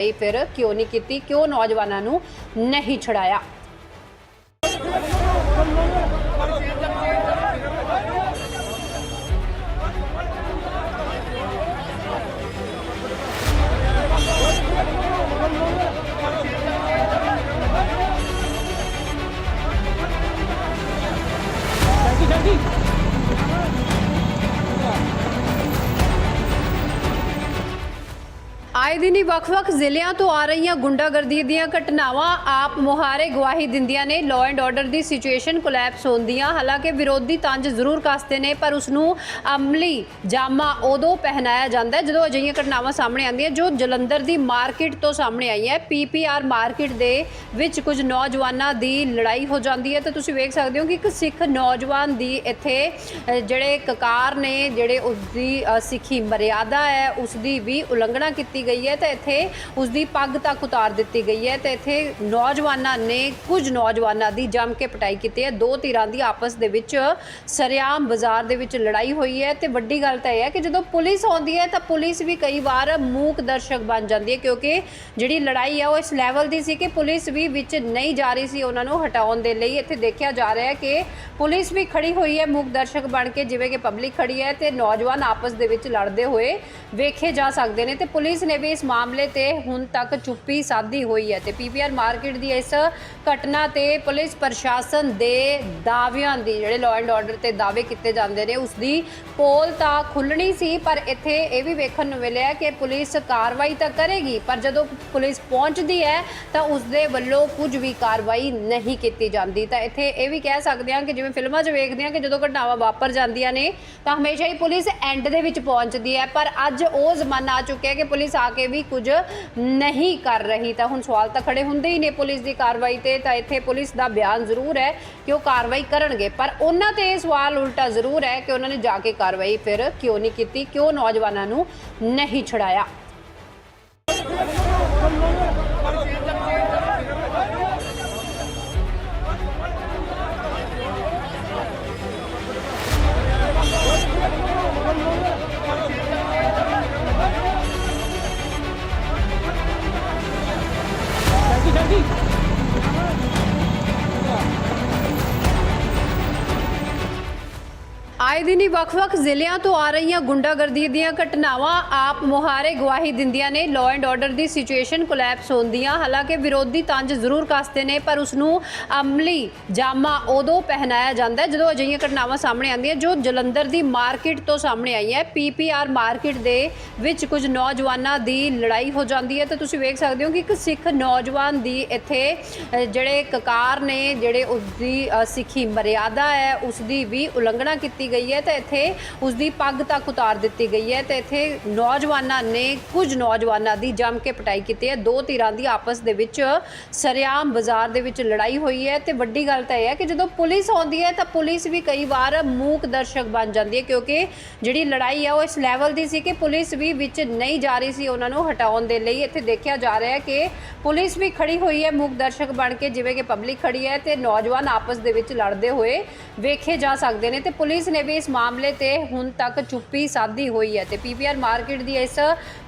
ਇਹ ਫਿਰ ਕਿਉਂ ਨਹੀਂ ਕੀਤੀ ਕਿਉਂ ਨੌਜਵਾਨਾਂ ਨੂੰ ਨਹੀਂ ਛੜਾਇਆ ਆਏ ਦਿਨ ਹੀ ਵੱਖ-ਵੱਖ ਜ਼ਿਲ੍ਹਿਆਂ ਤੋਂ ਆ ਰਹੀਆਂ ਗੁੰਡਾਗਰਦੀ ਦੀਆਂ ਘਟਨਾਵਾਂ ਆਪ ਮੁਹਾਰੇ ਗਵਾਹੀ ਦਿੰਦੀਆਂ ਨੇ। ਲਾਅ ਐਂਡ ਆਰਡਰ ਦੀ ਸਿਚੁਏਸ਼ਨ ਕੋਲੈਪਸ ਹੁੰਦੀਆਂ ਹਾਲਾਂਕਿ ਵਿਰੋਧੀ ਤੰਜ ਜ਼ਰੂਰ ਕੱਸਦੇ ਨੇ ਪਰ ਉਸ ਨੂੰ ਅਮਲੀ ਜਾਮਾ ਉਦੋਂ ਪਹਿਨਾਇਆ ਜਾਂਦਾ ਹੈ ਜਦੋਂ ਅਜਿਹੀਆਂ ਘਟਨਾਵਾਂ ਸਾਹਮਣੇ ਆਉਂਦੀਆਂ ਜੋ ਜਲੰਧਰ ਦੀ ਮਾਰਕੀਟ ਤੋਂ ਸਾਹਮਣੇ ਆਈ ਹੈ ਪੀਪੀਆਰ ਮਾਰਕੀਟ ਦੇ ਵਿੱਚ ਕੁਝ ਨੌਜਵਾਨਾਂ ਦੀ ਲੜਾਈ ਹੋ ਜਾਂਦੀ ਹੈ। ਤਾਂ ਤੁਸੀਂ ਵੇਖ ਸਕਦੇ ਹੋ ਕਿ ਇੱਕ ਸਿੱਖ ਨੌਜਵਾਨ ਦੀ ਇੱਥੇ ਜਿਹੜੇ ਕਕਾਰ ਨੇ ਜਿਹੜੇ ਉਸਦੀ ਅ, ਸਿੱਖੀ ਮਰਿਆਦਾ ਹੈ ਉਸ ਦੀ ਵੀ ਉਲੰਘਣਾ ਕੀਤੀ ਗਈ ਹੈ ਤਾਂ ਇੱਥੇ ਉਸ ਦੀ ਪੱਗ ਤੱਕ ਉਤਾਰ ਦਿੱਤੀ ਗਈ ਹੈ ਤੇ ਇੱਥੇ ਨੌਜਵਾਨਾਂ ਨੇ ਕੁਝ ਨੌਜਵਾਨਾਂ ਦੀ ਜੰਮ ਕੇ ਪਟਾਈ ਕੀਤੀ ਹੈ। ਦੋ ਧਿਰਾਂ ਦੀ ਆਪਸ ਦੇ ਵਿੱਚ ਸਰਿਆਮ ਬਾਜ਼ਾਰ ਦੇ ਵਿੱਚ ਲੜਾਈ ਹੋਈ ਹੈ ਤੇ ਵੱਡੀ ਗੱਲ ਤਾਂ ਇਹ ਹੈ ਕਿ ਜਦੋਂ ਪੁਲਿਸ ਆਉਂਦੀ ਹੈ ਤਾਂ ਪੁਲਿਸ ਵੀ ਕਈ ਵਾਰ ਮੂਕ ਦਰਸ਼ਕ ਬਣ ਜਾਂਦੀ ਹੈ ਕਿਉਂਕਿ ਜਿਹੜੀ ਲੜਾਈ ਹੈ ਉਹ ਇਸ ਲੈਵਲ ਦੀ ਸੀ ਕਿ ਪੁਲਿਸ ਵੀ ਵਿੱਚ ਨਹੀਂ ਜਾ ਰਹੀ ਸੀ ਉਹਨਾਂ ਨੂੰ ਹਟਾਉਣ ਦੇ ਲਈ। ਇੱਥੇ ਦੇਖਿਆ ਜਾ ਰਿਹਾ ਹੈ ਕਿ ਪੁਲਿਸ ਵੀ ਖੜੀ ਹੋਈ ਹੈ ਮੂਕ ਦਰਸ਼ਕ ਬਣ ਕੇ, ਜਿਵੇਂ ਕਿ ਪਬਲਿਕ ਖੜੀ ਹੈ ਤੇ ਨੌਜਵਾਨ ਆਪਸ ਦੇ ਵਿੱਚ ਲੜਦੇ ਹੋਏ ਵੇਖੇ ਜਾ ਸਕਦੇ ਨੇ ਤੇ ਪੁਲਿਸ ਨੇ ਵੀ ਇਸ ਮਾਮਲੇ ਤੇ ਹੁਣ ਤੱਕ ਚੁੱਪੀ ਸਾਧੀ ਹੋਈ ਹੈ ਤੇ ਪੀਪੀਆਰ ਮਾਰਕੀਟ ਦੀ ਇਸ ਘਟਨਾ ਤੇ ਪੁਲਿਸ ਪ੍ਰਸ਼ਾਸਨ ਦੇ ਦਾਅਵਿਆਂ ਦੀ ਜਿਹੜੇ ਲਾਅ ਐਂਡ ਆਰਡਰ ਤੇ ਦਾਅਵੇ ਕੀਤੇ ਜਾਂਦੇ ਨੇ, ਉਸ ਦੀ ਪੋਲ ਤਾਂ ਖੁੱਲਣੀ ਸੀ, ਪਰ ਇੱਥੇ ਇਹ ਵੀ ਵੇਖਣ ਨੂੰ ਮਿਲਿਆ ਕਿ ਪੁਲਿਸ ਕਾਰਵਾਈ ਤਾਂ ਕਰੇਗੀ, ਪਰ ਜਦੋਂ ਪੁਲਿਸ ਪਹੁੰਚਦੀ ਹੈ ਤਾਂ ਉਸ ਦੇ ਵੱਲੋਂ ਕੁਝ ਵੀ ਕਾਰਵਾਈ ਨਹੀਂ ਕੀਤੀ ਜਾਂਦੀ। ਤਾਂ ਇੱਥੇ ਇਹ ਵੀ ਕਹਿ ਸਕਦੇ ਹਾਂ ਕਿ ਜਿਵੇਂ ਫਿਲਮਾਂ 'ਚ ਵੇਖਦੇ ਹਾਂ ਕਿ ਜਦੋਂ ਘਟਨਾਵਾਂ ਵਾਪਰ ਜਾਂਦੀਆਂ ਨੇ, ਤਾਂ ਹਮੇਸ਼ਾ ਹੀ ਪੁਲਿਸ ਐਂਡ ਦੇ ਵਿੱਚ ਪਹੁੰਚਦੀ ਹੈ, ਪਰ ਅੱਜ ਉਹ ਜ਼ਮਾਨਾ ਆ ਚੁੱਕਿਆ ਕਿ ਪੁਲਿਸ ਆ ਕੇ ਵੀ ਕੁਝ ਨਹੀਂ ਕਰ ਰਹੀ। ਤਾਂ ਹੁਣ ਸਵਾਲ ਤਾਂ ਖੜੇ ਹੁੰਦੇ ਹੀ ਨੇ ਪੁਲਿਸ ਦੀ ਕਾਰਵਾਈ ਤੇ। ਤਾਂ ਇੱਥੇ ਪੁਲਿਸ ਦਾ ਬਿਆਨ ਜ਼ਰੂਰ ਹੈ ਕਿ ਉਹ ਕਾਰਵਾਈ ਕਰਨਗੇ। ਪਰ ਉਹਨਾਂ ਤੇ ਇਹ ਸਵਾਲ ਉਲਟਾ ਜ਼ਰੂਰ ਹੈ ਕਿ ਉਹਨਾਂ ਨੇ ਜਾ ਕੇ ਕਾਰਵਾਈ ਫਿਰ ਕਿਉਂ ਨਹੀਂ ਕੀਤੀ, ਕਿਉਂ ਨੌਜਵਾਨਾਂ ਨੂੰ ਨਹੀਂ ਛੜਾਇਆ ਆਏ ਦਿਨ ਹੀ ਵੱਖ-ਵੱਖ ਜ਼ਿਲ੍ਹਿਆਂ ਤੋਂ ਆ ਰਹੀਆਂ ਗੁੰਡਾਗਰਦੀ ਦੀਆਂ ਘਟਨਾਵਾਂ ਆਪ ਮੁਹਾਰੇ ਗਵਾਹੀ ਦਿੰਦੀਆਂ ਨੇ। ਲਾਅ ਐਂਡ ਆਰਡਰ ਦੀ ਸਿਚੁਏਸ਼ਨ ਕੋਲੈਪਸ ਹੁੰਦੀਆਂ ਹਾਲਾਂਕਿ ਵਿਰੋਧੀ ਤੰਜ ਜ਼ਰੂਰ ਕੱਸਦੇ ਨੇ, ਪਰ ਉਸ ਨੂੰ ਅਮਲੀ ਜਾਮਾ ਉਦੋਂ ਪਹਿਨਾਇਆ ਜਾਂਦਾ ਹੈ ਜਦੋਂ ਅਜਿਹੀਆਂ ਘਟਨਾਵਾਂ ਸਾਹਮਣੇ ਆਉਂਦੀਆਂ ਜੋ ਜਲੰਧਰ ਦੀ ਮਾਰਕੀਟ ਤੋਂ ਸਾਹਮਣੇ ਆਈ ਹੈ। ਪੀਪੀਆਰ ਮਾਰਕੀਟ ਦੇ ਵਿੱਚ ਕੁਝ ਨੌਜਵਾਨਾਂ ਦੀ ਲੜਾਈ ਹੋ ਜਾਂਦੀ ਹੈ। ਤਾਂ ਤੁਸੀਂ ਵੇਖ ਸਕਦੇ ਹੋ ਕਿ ਇੱਕ ਸਿੱਖ ਨੌਜਵਾਨ ਦੀ ਇੱਥੇ ਜਿਹੜੇ ਕਕਾਰ ਨੇ, ਜਿਹੜੇ ਉਸ ਦੀ ਸਿੱਖੀ ਮਰਿਆਦਾ ਹੈ ਉਸ ਦੀ ਵੀ ਉਲੰਘਣਾ ਕੀਤੀ ਗਈ ਹੈ ਤਾਂ ਇੱਥੇ ਉਸ ਦੀ ਪੱਗ ਤੱਕ ਉਤਾਰ ਦਿੱਤੀ ਗਈ ਹੈ ਤੇ ਇੱਥੇ ਨੌਜਵਾਨਾਂ ਨੇ ਕੁਝ ਨੌਜਵਾਨਾਂ ਦੀ ਜੰਮ ਕੇ ਪਟਾਈ ਕੀਤੀ ਹੈ। ਦੋ ਧਿਰਾਂ ਦੀ ਆਪਸ ਦੇ ਵਿੱਚ ਸਰਿਆਮ ਬਾਜ਼ਾਰ ਦੇ ਵਿੱਚ ਲੜਾਈ ਹੋਈ ਹੈ ਤੇ ਵੱਡੀ ਗੱਲ ਤਾਂ ਇਹ ਹੈ ਕਿ ਜਦੋਂ ਪੁਲਿਸ ਆਉਂਦੀ ਹੈ ਤਾਂ ਪੁਲਿਸ ਵੀ ਕਈ ਵਾਰ ਮੂਕ ਦਰਸ਼ਕ ਬਣ ਜਾਂਦੀ ਹੈ ਕਿਉਂਕਿ ਜਿਹੜੀ ਲੜਾਈ ਹੈ ਉਹ ਇਸ ਲੈਵਲ ਦੀ ਸੀ ਕਿ ਪੁਲਿਸ ਵੀ ਵਿੱਚ ਨਹੀਂ ਜਾ ਰਹੀ ਸੀ ਉਹਨਾਂ ਨੂੰ ਹਟਾਉਣ ਦੇ ਲਈ। ਇੱਥੇ ਦੇਖਿਆ ਜਾ ਰਿਹਾ ਹੈ ਕਿ ਪੁਲਿਸ ਵੀ ਖੜੀ ਹੋਈ ਹੈ, ਮੂਕ ਦਰਸ਼ਕ ਬਣ ਕੇ ਜਿਵੇਂ ਕਿ ਪਬਲਿਕ ਖੜੀ ਹੈ ਤੇ ਨੌਜਵਾਨ ਆਪਸ ਦੇ ਵਿੱਚ ਲੜਦੇ ਹੋਏ ਵੇਖੇ ਜਾ ਸਕਦੇ ਨੇ ਤੇ ਪੁਲਿਸ ਨੇ ਵੀ ਇਸ ਮਾਮਲੇ ਤੇ ਹੁਣ ਤੱਕ ਚੁੱਪੀ ਸਾਧੀ ਹੋਈ ਹੈ ਤੇ ਪੀਪੀਆਰ ਮਾਰਕੀਟ ਦੀ ਇਸ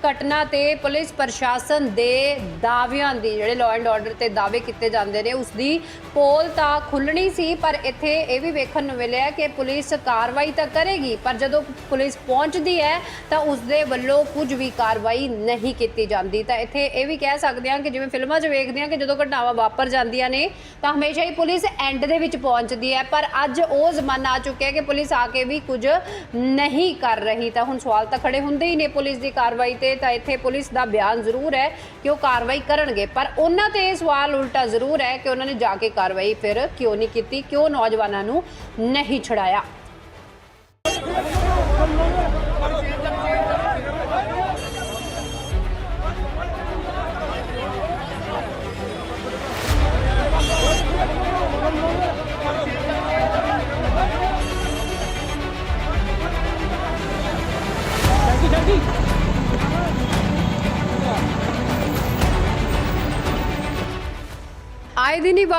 ਘਟਨਾ ਤੇ ਪੁਲਿਸ ਪ੍ਰਸ਼ਾਸਨ ਦੇ ਦਾਅਵਿਆਂ ਦੀ ਜਿਹੜੇ ਲਾਅ ਐਂਡ ਆਰਡਰ ਤੇ ਦਾਅਵੇ ਕੀਤੇ ਜਾਂਦੇ ਨੇ ਉਸ ਦੀ ਪੋਲ ਤਾਂ ਖੁੱਲਣੀ ਸੀ, ਪਰ ਇੱਥੇ ਇਹ ਵੀ ਵੇਖਣ ਨੂੰ ਮਿਲਿਆ ਕਿ ਪੁਲਿਸ ਕਾਰਵਾਈ ਤਾਂ ਕਰੇਗੀ, ਪਰ ਜਦੋਂ ਪੁਲਿਸ ਪਹੁੰਚਦੀ ਹੈ ਤਾਂ ਉਸ ਦੇ ਵੱਲੋਂ ਕੁਝ ਵੀ ਕਾਰਵਾਈ ਨਹੀਂ ਕੀਤੀ ਜਾਂਦੀ। ਤਾਂ ਇੱਥੇ ਇਹ ਵੀ ਕਹਿ ਸਕਦੇ ਹਾਂ ਕਿ ਜਿਵੇਂ ਫਿਲਮਾਂ 'ਚ ਵੇਖਦੇ ਹਾਂ ਕਿ ਜਦੋਂ ਘਟਨਾਵਾਂ ਵਾਪਰ ਜਾਂਦੀਆਂ ਨੇ, ਤਾਂ ਹਮੇਸ਼ਾ ਹੀ ਪੁਲਿਸ ਐਂਡ ਦੇ ਵਿੱਚ ਪਹੁੰਚਦੀ ਹੈ, ਪਰ ਅੱਜ ਉਹ ਜ਼ਮਾਨਾ ਆ ਚੁੱਕਿਆ ਕਿ ਪੁਲਿਸ ਆ ਕੇ ਵੀ ਕੁਝ ਨਹੀਂ ਕਰ ਰਹੀ। ਤਾਂ ਹੁਣ ਸਵਾਲ ਤਾਂ ਖੜੇ ਹੁੰਦੇ ਹੀ ਨੇ ਪੁਲਿਸ ਦੀ ਕਾਰਵਾਈ ਤੇ। ਤਾਂ ਇੱਥੇ ਪੁਲਿਸ ਦਾ ਬਿਆਨ ਜ਼ਰੂਰ ਹੈ ਕਿ ਉਹ ਕਾਰਵਾਈ ਕਰਨਗੇ। ਪਰ ਉਹਨਾਂ ਤੇ ਇਹ ਸਵਾਲ ਉਲਟਾ ਜ਼ਰੂਰ ਹੈ ਕਿ ਉਹਨਾਂ ਨੇ ਜਾ ਕੇ ਕਾਰਵਾਈ ਫਿਰ ਕਿਉਂ ਨਹੀਂ ਕੀਤੀ, ਕਿਉਂ ਨੌਜਵਾਨਾਂ ਨੂੰ ਨਹੀਂ ਛੜਾਇਆ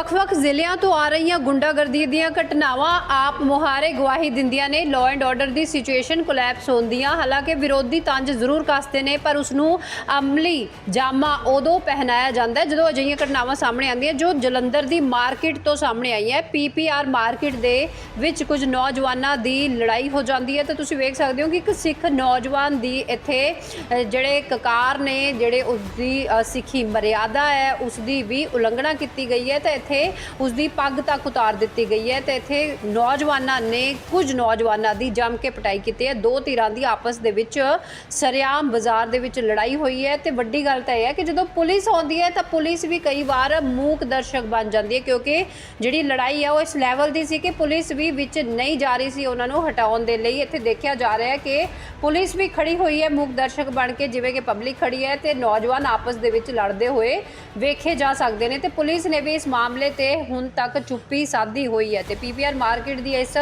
ਵੱਖ-ਵੱਖ ਜ਼ਿਲ੍ਹਿਆਂ ਤੋਂ ਆ ਰਹੀਆਂ ਗੁੰਡਾਗਰਦੀ ਦੀਆਂ ਘਟਨਾਵਾਂ ਆਪ ਮੁਹਾਰੇ ਗਵਾਹੀ ਦਿੰਦੀਆਂ ਨੇ। ਲਾਅ ਐਂਡ ਆਰਡਰ ਦੀ ਸਿਚੁਏਸ਼ਨ ਕੋਲੈਪਸ ਹੁੰਦੀਆਂ ਹਾਲਾਂਕਿ ਵਿਰੋਧੀ ਤੰਜ ਜ਼ਰੂਰ ਕੱਸਦੇ ਨੇ ਪਰ ਉਸ ਨੂੰ ਅਮਲੀ ਜਾਮਾ ਉਦੋਂ ਪਹਿਨਾਇਆ ਜਾਂਦਾ ਜਦੋਂ ਅਜਿਹੀਆਂ ਘਟਨਾਵਾਂ ਸਾਹਮਣੇ ਆਉਂਦੀਆਂ ਜੋ ਜਲੰਧਰ ਦੀ ਮਾਰਕੀਟ ਤੋਂ ਸਾਹਮਣੇ ਆਈ ਹੈ ਪੀਪੀਆਰ ਮਾਰਕੀਟ ਦੇ ਵਿੱਚ ਕੁਝ ਨੌਜਵਾਨਾਂ ਦੀ ਲੜਾਈ ਹੋ ਜਾਂਦੀ ਹੈ। ਤਾਂ ਤੁਸੀਂ ਵੇਖ ਸਕਦੇ ਹੋ ਕਿ ਇੱਕ ਸਿੱਖ ਨੌਜਵਾਨ ਦੀ ਇੱਥੇ ਜਿਹੜੇ ਕਕਾਰ ਨੇ ਜਿਹੜੇ ਉਸਦੀ ਅ, ਸਿੱਖੀ ਮਰਿਆਦਾ ਹੈ ਉਸ ਦੀ ਵੀ ਉਲੰਘਣਾ ਕੀਤੀ ਗਈ ਹੈ। ਤਾਂ ਇੱਥੇ ਉਸ ਦੀ ਪੱਗ ਤੱਕ ਉਤਾਰ ਦਿੱਤੀ ਗਈ ਹੈ ਤੇ ਇੱਥੇ ਨੌਜਵਾਨਾਂ ਨੇ ਕੁਝ ਨੌਜਵਾਨਾਂ ਦੀ ਜੰਮ ਕੇ ਪਟਾਈ ਕੀਤੀ ਹੈ। ਦੋ ਧਿਰਾਂ ਦੀ ਆਪਸ ਦੇ ਵਿੱਚ ਸਰਿਆਮ ਬਾਜ਼ਾਰ ਦੇ ਵਿੱਚ ਲੜਾਈ ਹੋਈ ਹੈ ਤੇ ਵੱਡੀ ਗੱਲ ਤਾਂ ਇਹ ਹੈ ਕਿ ਜਦੋਂ ਪੁਲਿਸ ਆਉਂਦੀ ਹੈ ਤਾਂ ਪੁਲਿਸ ਵੀ ਕਈ ਵਾਰ ਮੂਕ ਦਰਸ਼ਕ ਬਣ ਜਾਂਦੀ ਹੈ ਕਿਉਂਕਿ ਜਿਹੜੀ ਲੜਾਈ ਹੈ ਉਹ ਇਸ ਲੈਵਲ ਦੀ ਸੀ ਕਿ ਪੁਲਿਸ ਵੀ ਵਿੱਚ ਨਹੀਂ ਜਾ ਰਹੀ ਸੀ ਉਹਨਾਂ ਨੂੰ ਹਟਾਉਣ ਦੇ ਲਈ। ਇੱਥੇ ਦੇਖਿਆ ਜਾ ਰਿਹਾ ਹੈ ਕਿ ਪੁਲਿਸ ਵੀ ਖੜੀ ਹੋਈ ਹੈ ਮੂਕ ਦਰਸ਼ਕ ਬਣ ਕੇ, ਜਿਵੇਂ ਕਿ ਪਬਲਿਕ ਖੜੀ ਹੈ ਤੇ ਨੌਜਵਾਨ ਆਪਸ ਦੇ ਵਿੱਚ ਲੜਦੇ ਹੋਏ ਵੇਖੇ ਜਾ ਸਕਦੇ ਨੇ ਤੇ ਪੁਲਿਸ ਨੇ ਵੀ ਇਸ ਮਾਮਲੇ ਮਾਮਲੇ ਤੇ ਹੁਣ ਤੱਕ ਚੁੱਪੀ ਸਾਧੀ ਹੋਈ ਹੈ ਤੇ ਪੀਪੀਆਰ ਮਾਰਕੀਟ ਦੀ ਇਸ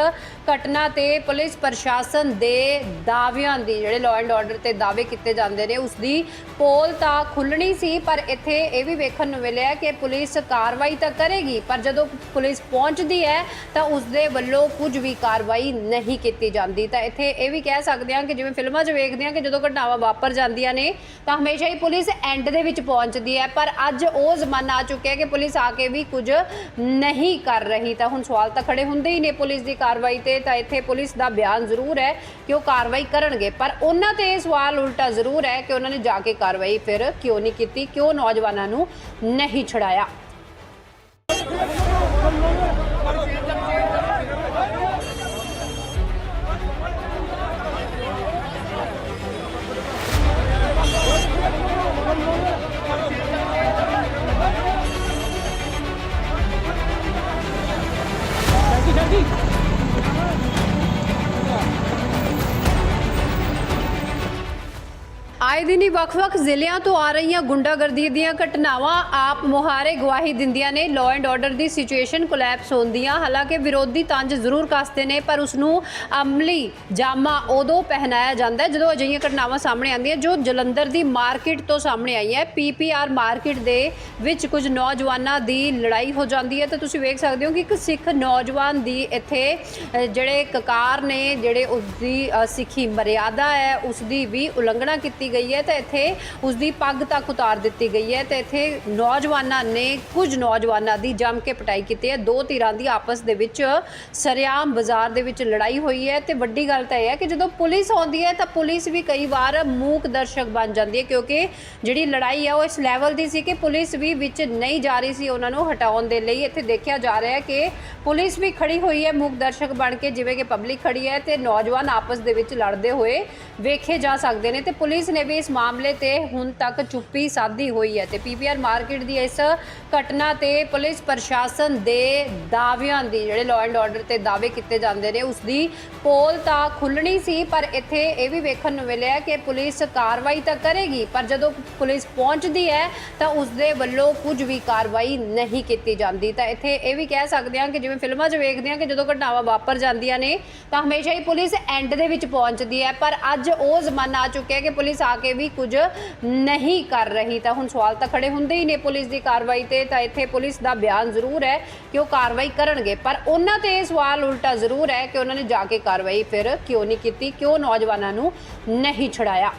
ਘਟਨਾ ਤੇ ਪੁਲਿਸ ਪ੍ਰਸ਼ਾਸਨ ਦੇ ਦਾਅਵਿਆਂ ਦੀ ਜਿਹੜੇ ਲਾਅ ਐਂਡ ਆਰਡਰ ਤੇ ਦਾਅਵੇ ਕੀਤੇ ਜਾਂਦੇ ਨੇ, ਉਸ ਦੀ ਪੋਲ ਤਾਂ ਖੁੱਲਣੀ ਸੀ, ਪਰ ਇੱਥੇ ਇਹ ਵੀ ਵੇਖਣ ਨੂੰ ਮਿਲਿਆ ਕਿ ਪੁਲਿਸ ਕਾਰਵਾਈ ਤਾਂ ਕਰੇਗੀ, ਪਰ ਜਦੋਂ ਪੁਲਿਸ ਪਹੁੰਚਦੀ ਹੈ ਤਾਂ ਉਸ ਦੇ ਵੱਲੋਂ ਕੁਝ ਵੀ ਕਾਰਵਾਈ ਨਹੀਂ ਕੀਤੀ ਜਾਂਦੀ। ਤਾਂ ਇੱਥੇ ਇਹ ਵੀ ਕਹਿ ਸਕਦੇ ਹਾਂ ਕਿ ਜਿਵੇਂ ਫਿਲਮਾਂ 'ਚ ਵੇਖਦੇ ਹਾਂ ਕਿ ਜਦੋਂ ਘਟਨਾਵਾਂ ਵਾਪਰ ਜਾਂਦੀਆਂ ਨੇ, ਤਾਂ ਹਮੇਸ਼ਾ ਹੀ ਪੁਲਿਸ ਐਂਡ ਦੇ ਵਿੱਚ ਪਹੁੰਚਦੀ ਹੈ, ਪਰ ਅੱਜ ਉਹ ਜ਼ਮਾਨਾ ਆ ਚੁੱਕਿਆ ਕਿ ਪੁਲਿਸ ਆ ਕੇ ਵੀ ਕੁਝ ਕੁਝ ਨਹੀਂ ਕਰ ਰਹੀ। ਤਾਂ ਹੁਣ ਸਵਾਲ ਤਾਂ ਖੜੇ ਹੁੰਦੇ ਹੀ ਨੇ ਪੁਲਿਸ ਦੀ ਕਾਰਵਾਈ ਤੇ। ਤਾਂ ਇੱਥੇ ਪੁਲਿਸ ਦਾ ਬਿਆਨ ਜ਼ਰੂਰ ਹੈ ਕਿ ਉਹ ਕਾਰਵਾਈ ਕਰਨਗੇ। ਪਰ ਉਹਨਾਂ ਤੇ ਇਹ ਸਵਾਲ ਉਲਟਾ ਜ਼ਰੂਰ ਹੈ ਕਿ ਉਹਨਾਂ ਨੇ ਜਾ ਕੇ ਕਾਰਵਾਈ ਫਿਰ ਕਿਉਂ ਨਹੀਂ ਕੀਤੀ, ਕਿਉਂ ਨੌਜਵਾਨਾਂ ਨੂੰ ਨਹੀਂ ਛੜਾਇਆ ਵੱਖ-ਵੱਖ ਜ਼ਿਲ੍ਹਿਆਂ ਤੋਂ ਆ ਰਹੀਆਂ ਗੁੰਡਾਗਰਦੀ ਦੀਆਂ ਘਟਨਾਵਾਂ ਆਪ ਮੁਹਾਰੇ ਗਵਾਹੀ ਦਿੰਦੀਆਂ ਨੇ। ਲਾਅ ਐਂਡ ਆਰਡਰ ਦੀ ਸਿਚੁਏਸ਼ਨ ਕੋਲੈਪਸ ਹੁੰਦੀਆਂ ਹਾਲਾਂਕਿ ਵਿਰੋਧੀ ਤੰਜ ਜ਼ਰੂਰ ਕੱਸਦੇ ਨੇ, ਪਰ ਉਸ ਨੂੰ ਅਮਲੀ ਜਾਮਾ ਉਦੋਂ ਪਹਿਨਾਇਆ ਜਾਂਦਾ ਹੈ ਜਦੋਂ ਅਜਿਹੀਆਂ ਘਟਨਾਵਾਂ ਸਾਹਮਣੇ ਆਉਂਦੀਆਂ, ਜੋ ਜਲੰਧਰ ਦੀ ਮਾਰਕੀਟ ਤੋਂ ਸਾਹਮਣੇ ਆਈ ਹੈ। ਪੀਪੀਆਰ ਮਾਰਕੀਟ ਦੇ ਵਿੱਚ ਕੁਝ ਨੌਜਵਾਨਾਂ ਦੀ ਲੜਾਈ ਹੋ ਜਾਂਦੀ ਹੈ। ਤਾਂ ਤੁਸੀਂ ਵੇਖ ਸਕਦੇ ਹੋ ਕਿ ਇੱਕ ਸਿੱਖ ਨੌਜਵਾਨ ਦੀ ਇੱਥੇ ਜਿਹੜੇ ਕਕਾਰ ਨੇ, ਜਿਹੜੇ ਉਸ ਦੀ ਸਿੱਖੀ ਮਰਿਆਦਾ ਹੈ ਉਸ ਦੀ ਵੀ ਉਲੰਘਣਾ ਕੀਤੀ ਗਈ ਹੈ। ਤਾਂ ਇੱਥੇ ਉਸ ਦੀ ਪੱਗ ਤੱਕ ਉਤਾਰ ਦਿੱਤੀ ਗਈ ਹੈ ਤੇ ਇੱਥੇ ਨੌਜਵਾਨਾਂ ਨੇ ਕੁਝ ਨੌਜਵਾਨਾਂ ਦੀ ਜੰਮ ਕੇ ਪਟਾਈ ਕੀਤੀ ਹੈ। ਦੋ ਧਿਰਾਂ ਦੀ ਆਪਸ ਦੇ ਵਿੱਚ ਸਰਿਆਮ ਬਾਜ਼ਾਰ ਦੇ ਵਿੱਚ ਲੜਾਈ ਹੋਈ ਹੈ ਤੇ ਵੱਡੀ ਗੱਲ ਤਾਂ ਇਹ ਹੈ ਕਿ ਜਦੋਂ ਪੁਲਿਸ ਆਉਂਦੀ ਹੈ ਤਾਂ ਪੁਲਿਸ ਵੀ ਕਈ ਵਾਰ ਮੂਕ ਦਰਸ਼ਕ ਬਣ ਜਾਂਦੀ ਹੈ ਕਿਉਂਕਿ ਜਿਹੜੀ ਲੜਾਈ ਹੈ ਉਹ ਇਸ ਲੈਵਲ ਦੀ ਸੀ ਕਿ ਪੁਲਿਸ ਵੀ ਵਿੱਚ ਨਹੀਂ ਜਾ ਰਹੀ ਸੀ ਉਹਨਾਂ ਨੂੰ ਹਟਾਉਣ ਦੇ ਲਈ। ਇੱਥੇ ਦੇਖਿਆ ਜਾ ਰਿਹਾ ਹੈ ਕਿ ਪੁਲਿਸ ਵੀ ਖੜੀ ਹੋਈ ਹੈ, ਮੂਕ ਦਰਸ਼ਕ ਬਣ ਕੇ ਜਿਵੇਂ ਕਿ ਪਬਲਿਕ ਖੜੀ ਹੈ ਤੇ ਨੌਜਵਾਨ ਆਪਸ ਦੇ ਵਿੱਚ ਲੜਦੇ ਹੋਏ ਵੇਖੇ ਜਾ ਸਕਦੇ ਨੇ ਤੇ ਪੁਲਿਸ ਨੇ ਵੀ ਇਸ ਮਾਮਲੇ ਤੇ ਹੁਣ ਤੱਕ ਚੁੱਪੀ ਸਾਧੀ ਹੋਈ ਹੈ ਤੇ ਪੀਪੀਆਰ ਮਾਰਕੀਟ ਦੀ ਇਸ ਘਟਨਾ ਤੇ ਪੁਲਿਸ ਪ੍ਰਸ਼ਾਸਨ ਦੇ ਦਾਅਵਿਆਂ ਦੀ ਜਿਹੜੇ ਲਾਅ ਐਂਡ ਆਰਡਰ ਤੇ ਦਾਅਵੇ ਕੀਤੇ ਜਾਂਦੇ ਨੇ ਉਸ ਦੀ ਪੋਲ ਤਾਂ ਖੁੱਲਣੀ ਸੀ, ਪਰ ਇੱਥੇ ਇਹ ਵੀ ਵੇਖਣ ਨੂੰ ਮਿਲਿਆ ਕਿ ਪੁਲਿਸ ਕਾਰਵਾਈ ਤਾਂ ਕਰੇਗੀ, ਪਰ ਜਦੋਂ ਪੁਲਿਸ ਪਹੁੰਚਦੀ ਹੈ ਤਾਂ ਉਸ ਦੇ ਵੱਲੋਂ ਕੁਝ ਵੀ ਕਾਰਵਾਈ ਨਹੀਂ ਕੀਤੀ ਜਾਂਦੀ। ਤਾਂ ਇੱਥੇ ਇਹ ਵੀ ਕਹਿ ਸਕਦੇ ਹਾਂ ਕਿ ਜਿਵੇਂ ਫਿਲਮਾਂ 'ਚ ਵੇਖਦੇ ਹਾਂ ਕਿ ਜਦੋਂ ਘਟਨਾਵਾਂ ਵਾਪਰ ਜਾਂਦੀਆਂ ਨੇ, ਤਾਂ ਹਮੇਸ਼ਾ ਹੀ ਪੁਲਿਸ ਐਂਡ ਦੇ ਵਿੱਚ ਪਹੁੰਚਦੀ ਹੈ, ਪਰ ਅੱਜ ਉਹ ਜ਼ਮਾਨਾ ਆ ਚੁੱਕਿਆ ਕਿ ਪੁਲਿਸ ਆ ਕੇ ਵੀ ਕੁਝ ਨਹੀਂ ਕਰ ਰਹੀ। ਤਾਂ ਹੁਣ ਸਵਾਲ ਤਾਂ ਖੜੇ ਹੁੰਦੇ ਹੀ ਨੇ ਪੁਲਿਸ ਦੀ ਕਾਰਵਾਈ ਤੇ। ਤਾਂ ਇੱਥੇ ਪੁਲਿਸ ਦਾ ਬਿਆਨ ਜ਼ਰੂਰ ਹੈ ਕਿ ਉਹ ਕਾਰਵਾਈ ਕਰਨਗੇ। ਪਰ ਉਹਨਾਂ ਤੇ ਇਹ ਸਵਾਲ ਉਲਟਾ ਜ਼ਰੂਰ ਹੈ ਕਿ ਉਹਨਾਂ ਨੇ ਜਾ ਕੇ ਕਾਰਵਾਈ ਫਿਰ ਕਿਉਂ ਨਹੀਂ ਕੀਤੀ, ਕਿਉਂ ਨੌਜਵਾਨਾਂ ਨੂੰ ਨਹੀਂ ਛੜਾਇਆ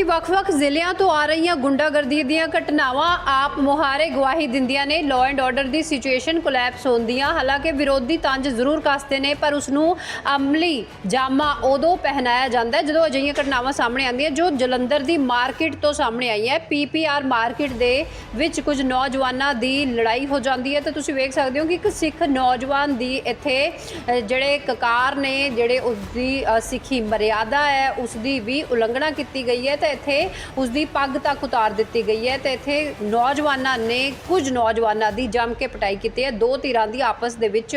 ਆਏ ਵੱਖ-ਵੱਖ ਜ਼ਿਲ੍ਹਿਆਂ ਤੋਂ ਆ ਰਹੀਆਂ ਗੁੰਡਾਗਰਦੀ ਦੀਆਂ ਘਟਨਾਵਾਂ ਆਪ ਮੁਹਾਰੇ ਗਵਾਹੀ ਦਿੰਦੀਆਂ ਨੇ। ਲਾਅ ਐਂਡ ਆਰਡਰ ਦੀ ਸਿਚੁਏਸ਼ਨ ਕੋਲੈਪਸ ਹੁੰਦੀਆਂ ਹਾਲਾਂਕਿ ਵਿਰੋਧੀ ਤੰਜ ਜ਼ਰੂਰ ਕੱਸਦੇ ਨੇ, ਪਰ ਉਸ ਨੂੰ ਅਮਲੀ ਜਾਮਾ ਉਦੋਂ ਪਹਿਨਾਇਆ ਜਾਂਦਾ ਜਦੋਂ ਅਜਿਹੀਆਂ ਘਟਨਾਵਾਂ ਸਾਹਮਣੇ ਆਉਂਦੀਆਂ, ਜੋ ਜਲੰਧਰ ਦੀ ਮਾਰਕੀਟ ਤੋਂ ਸਾਹਮਣੇ ਆਈ ਹੈ ਪੀਪੀਆਰ ਮਾਰਕੀਟ ਦੇ ਵਿੱਚ ਕੁਝ ਨੌਜਵਾਨਾਂ ਦੀ ਲੜਾਈ ਹੋ ਜਾਂਦੀ ਹੈ। ਤਾਂ ਤੁਸੀਂ ਵੇਖ ਸਕਦੇ ਹੋ ਕਿ ਇੱਕ ਸਿੱਖ ਨੌਜਵਾਨ ਦੀ ਇੱਥੇ ਜਿਹੜੇ ਕਕਾਰ ਨੇ, ਜਿਹੜੇ ਉਸ ਦੀ ਸਿੱਖੀ ਮਰਿਆਦਾ ਹੈ ਉਸ ਦੀ ਵੀ ਉਲੰਘਣਾ ਕੀਤੀ ਗਈ ਹੈ। ਤਾਂ ਇੱਥੇ ਉਸ ਦੀ ਪੱਗ ਤੱਕ ਉਤਾਰ ਦਿੱਤੀ ਗਈ ਹੈ ਤੇ ਇੱਥੇ ਨੌਜਵਾਨਾਂ ਨੇ ਕੁਝ ਨੌਜਵਾਨਾਂ ਦੀ ਜੰਮ ਕੇ ਪਟਾਈ ਕੀਤੀ ਹੈ। ਦੋ ਧਿਰਾਂ ਦੀ ਆਪਸ ਦੇ ਵਿੱਚ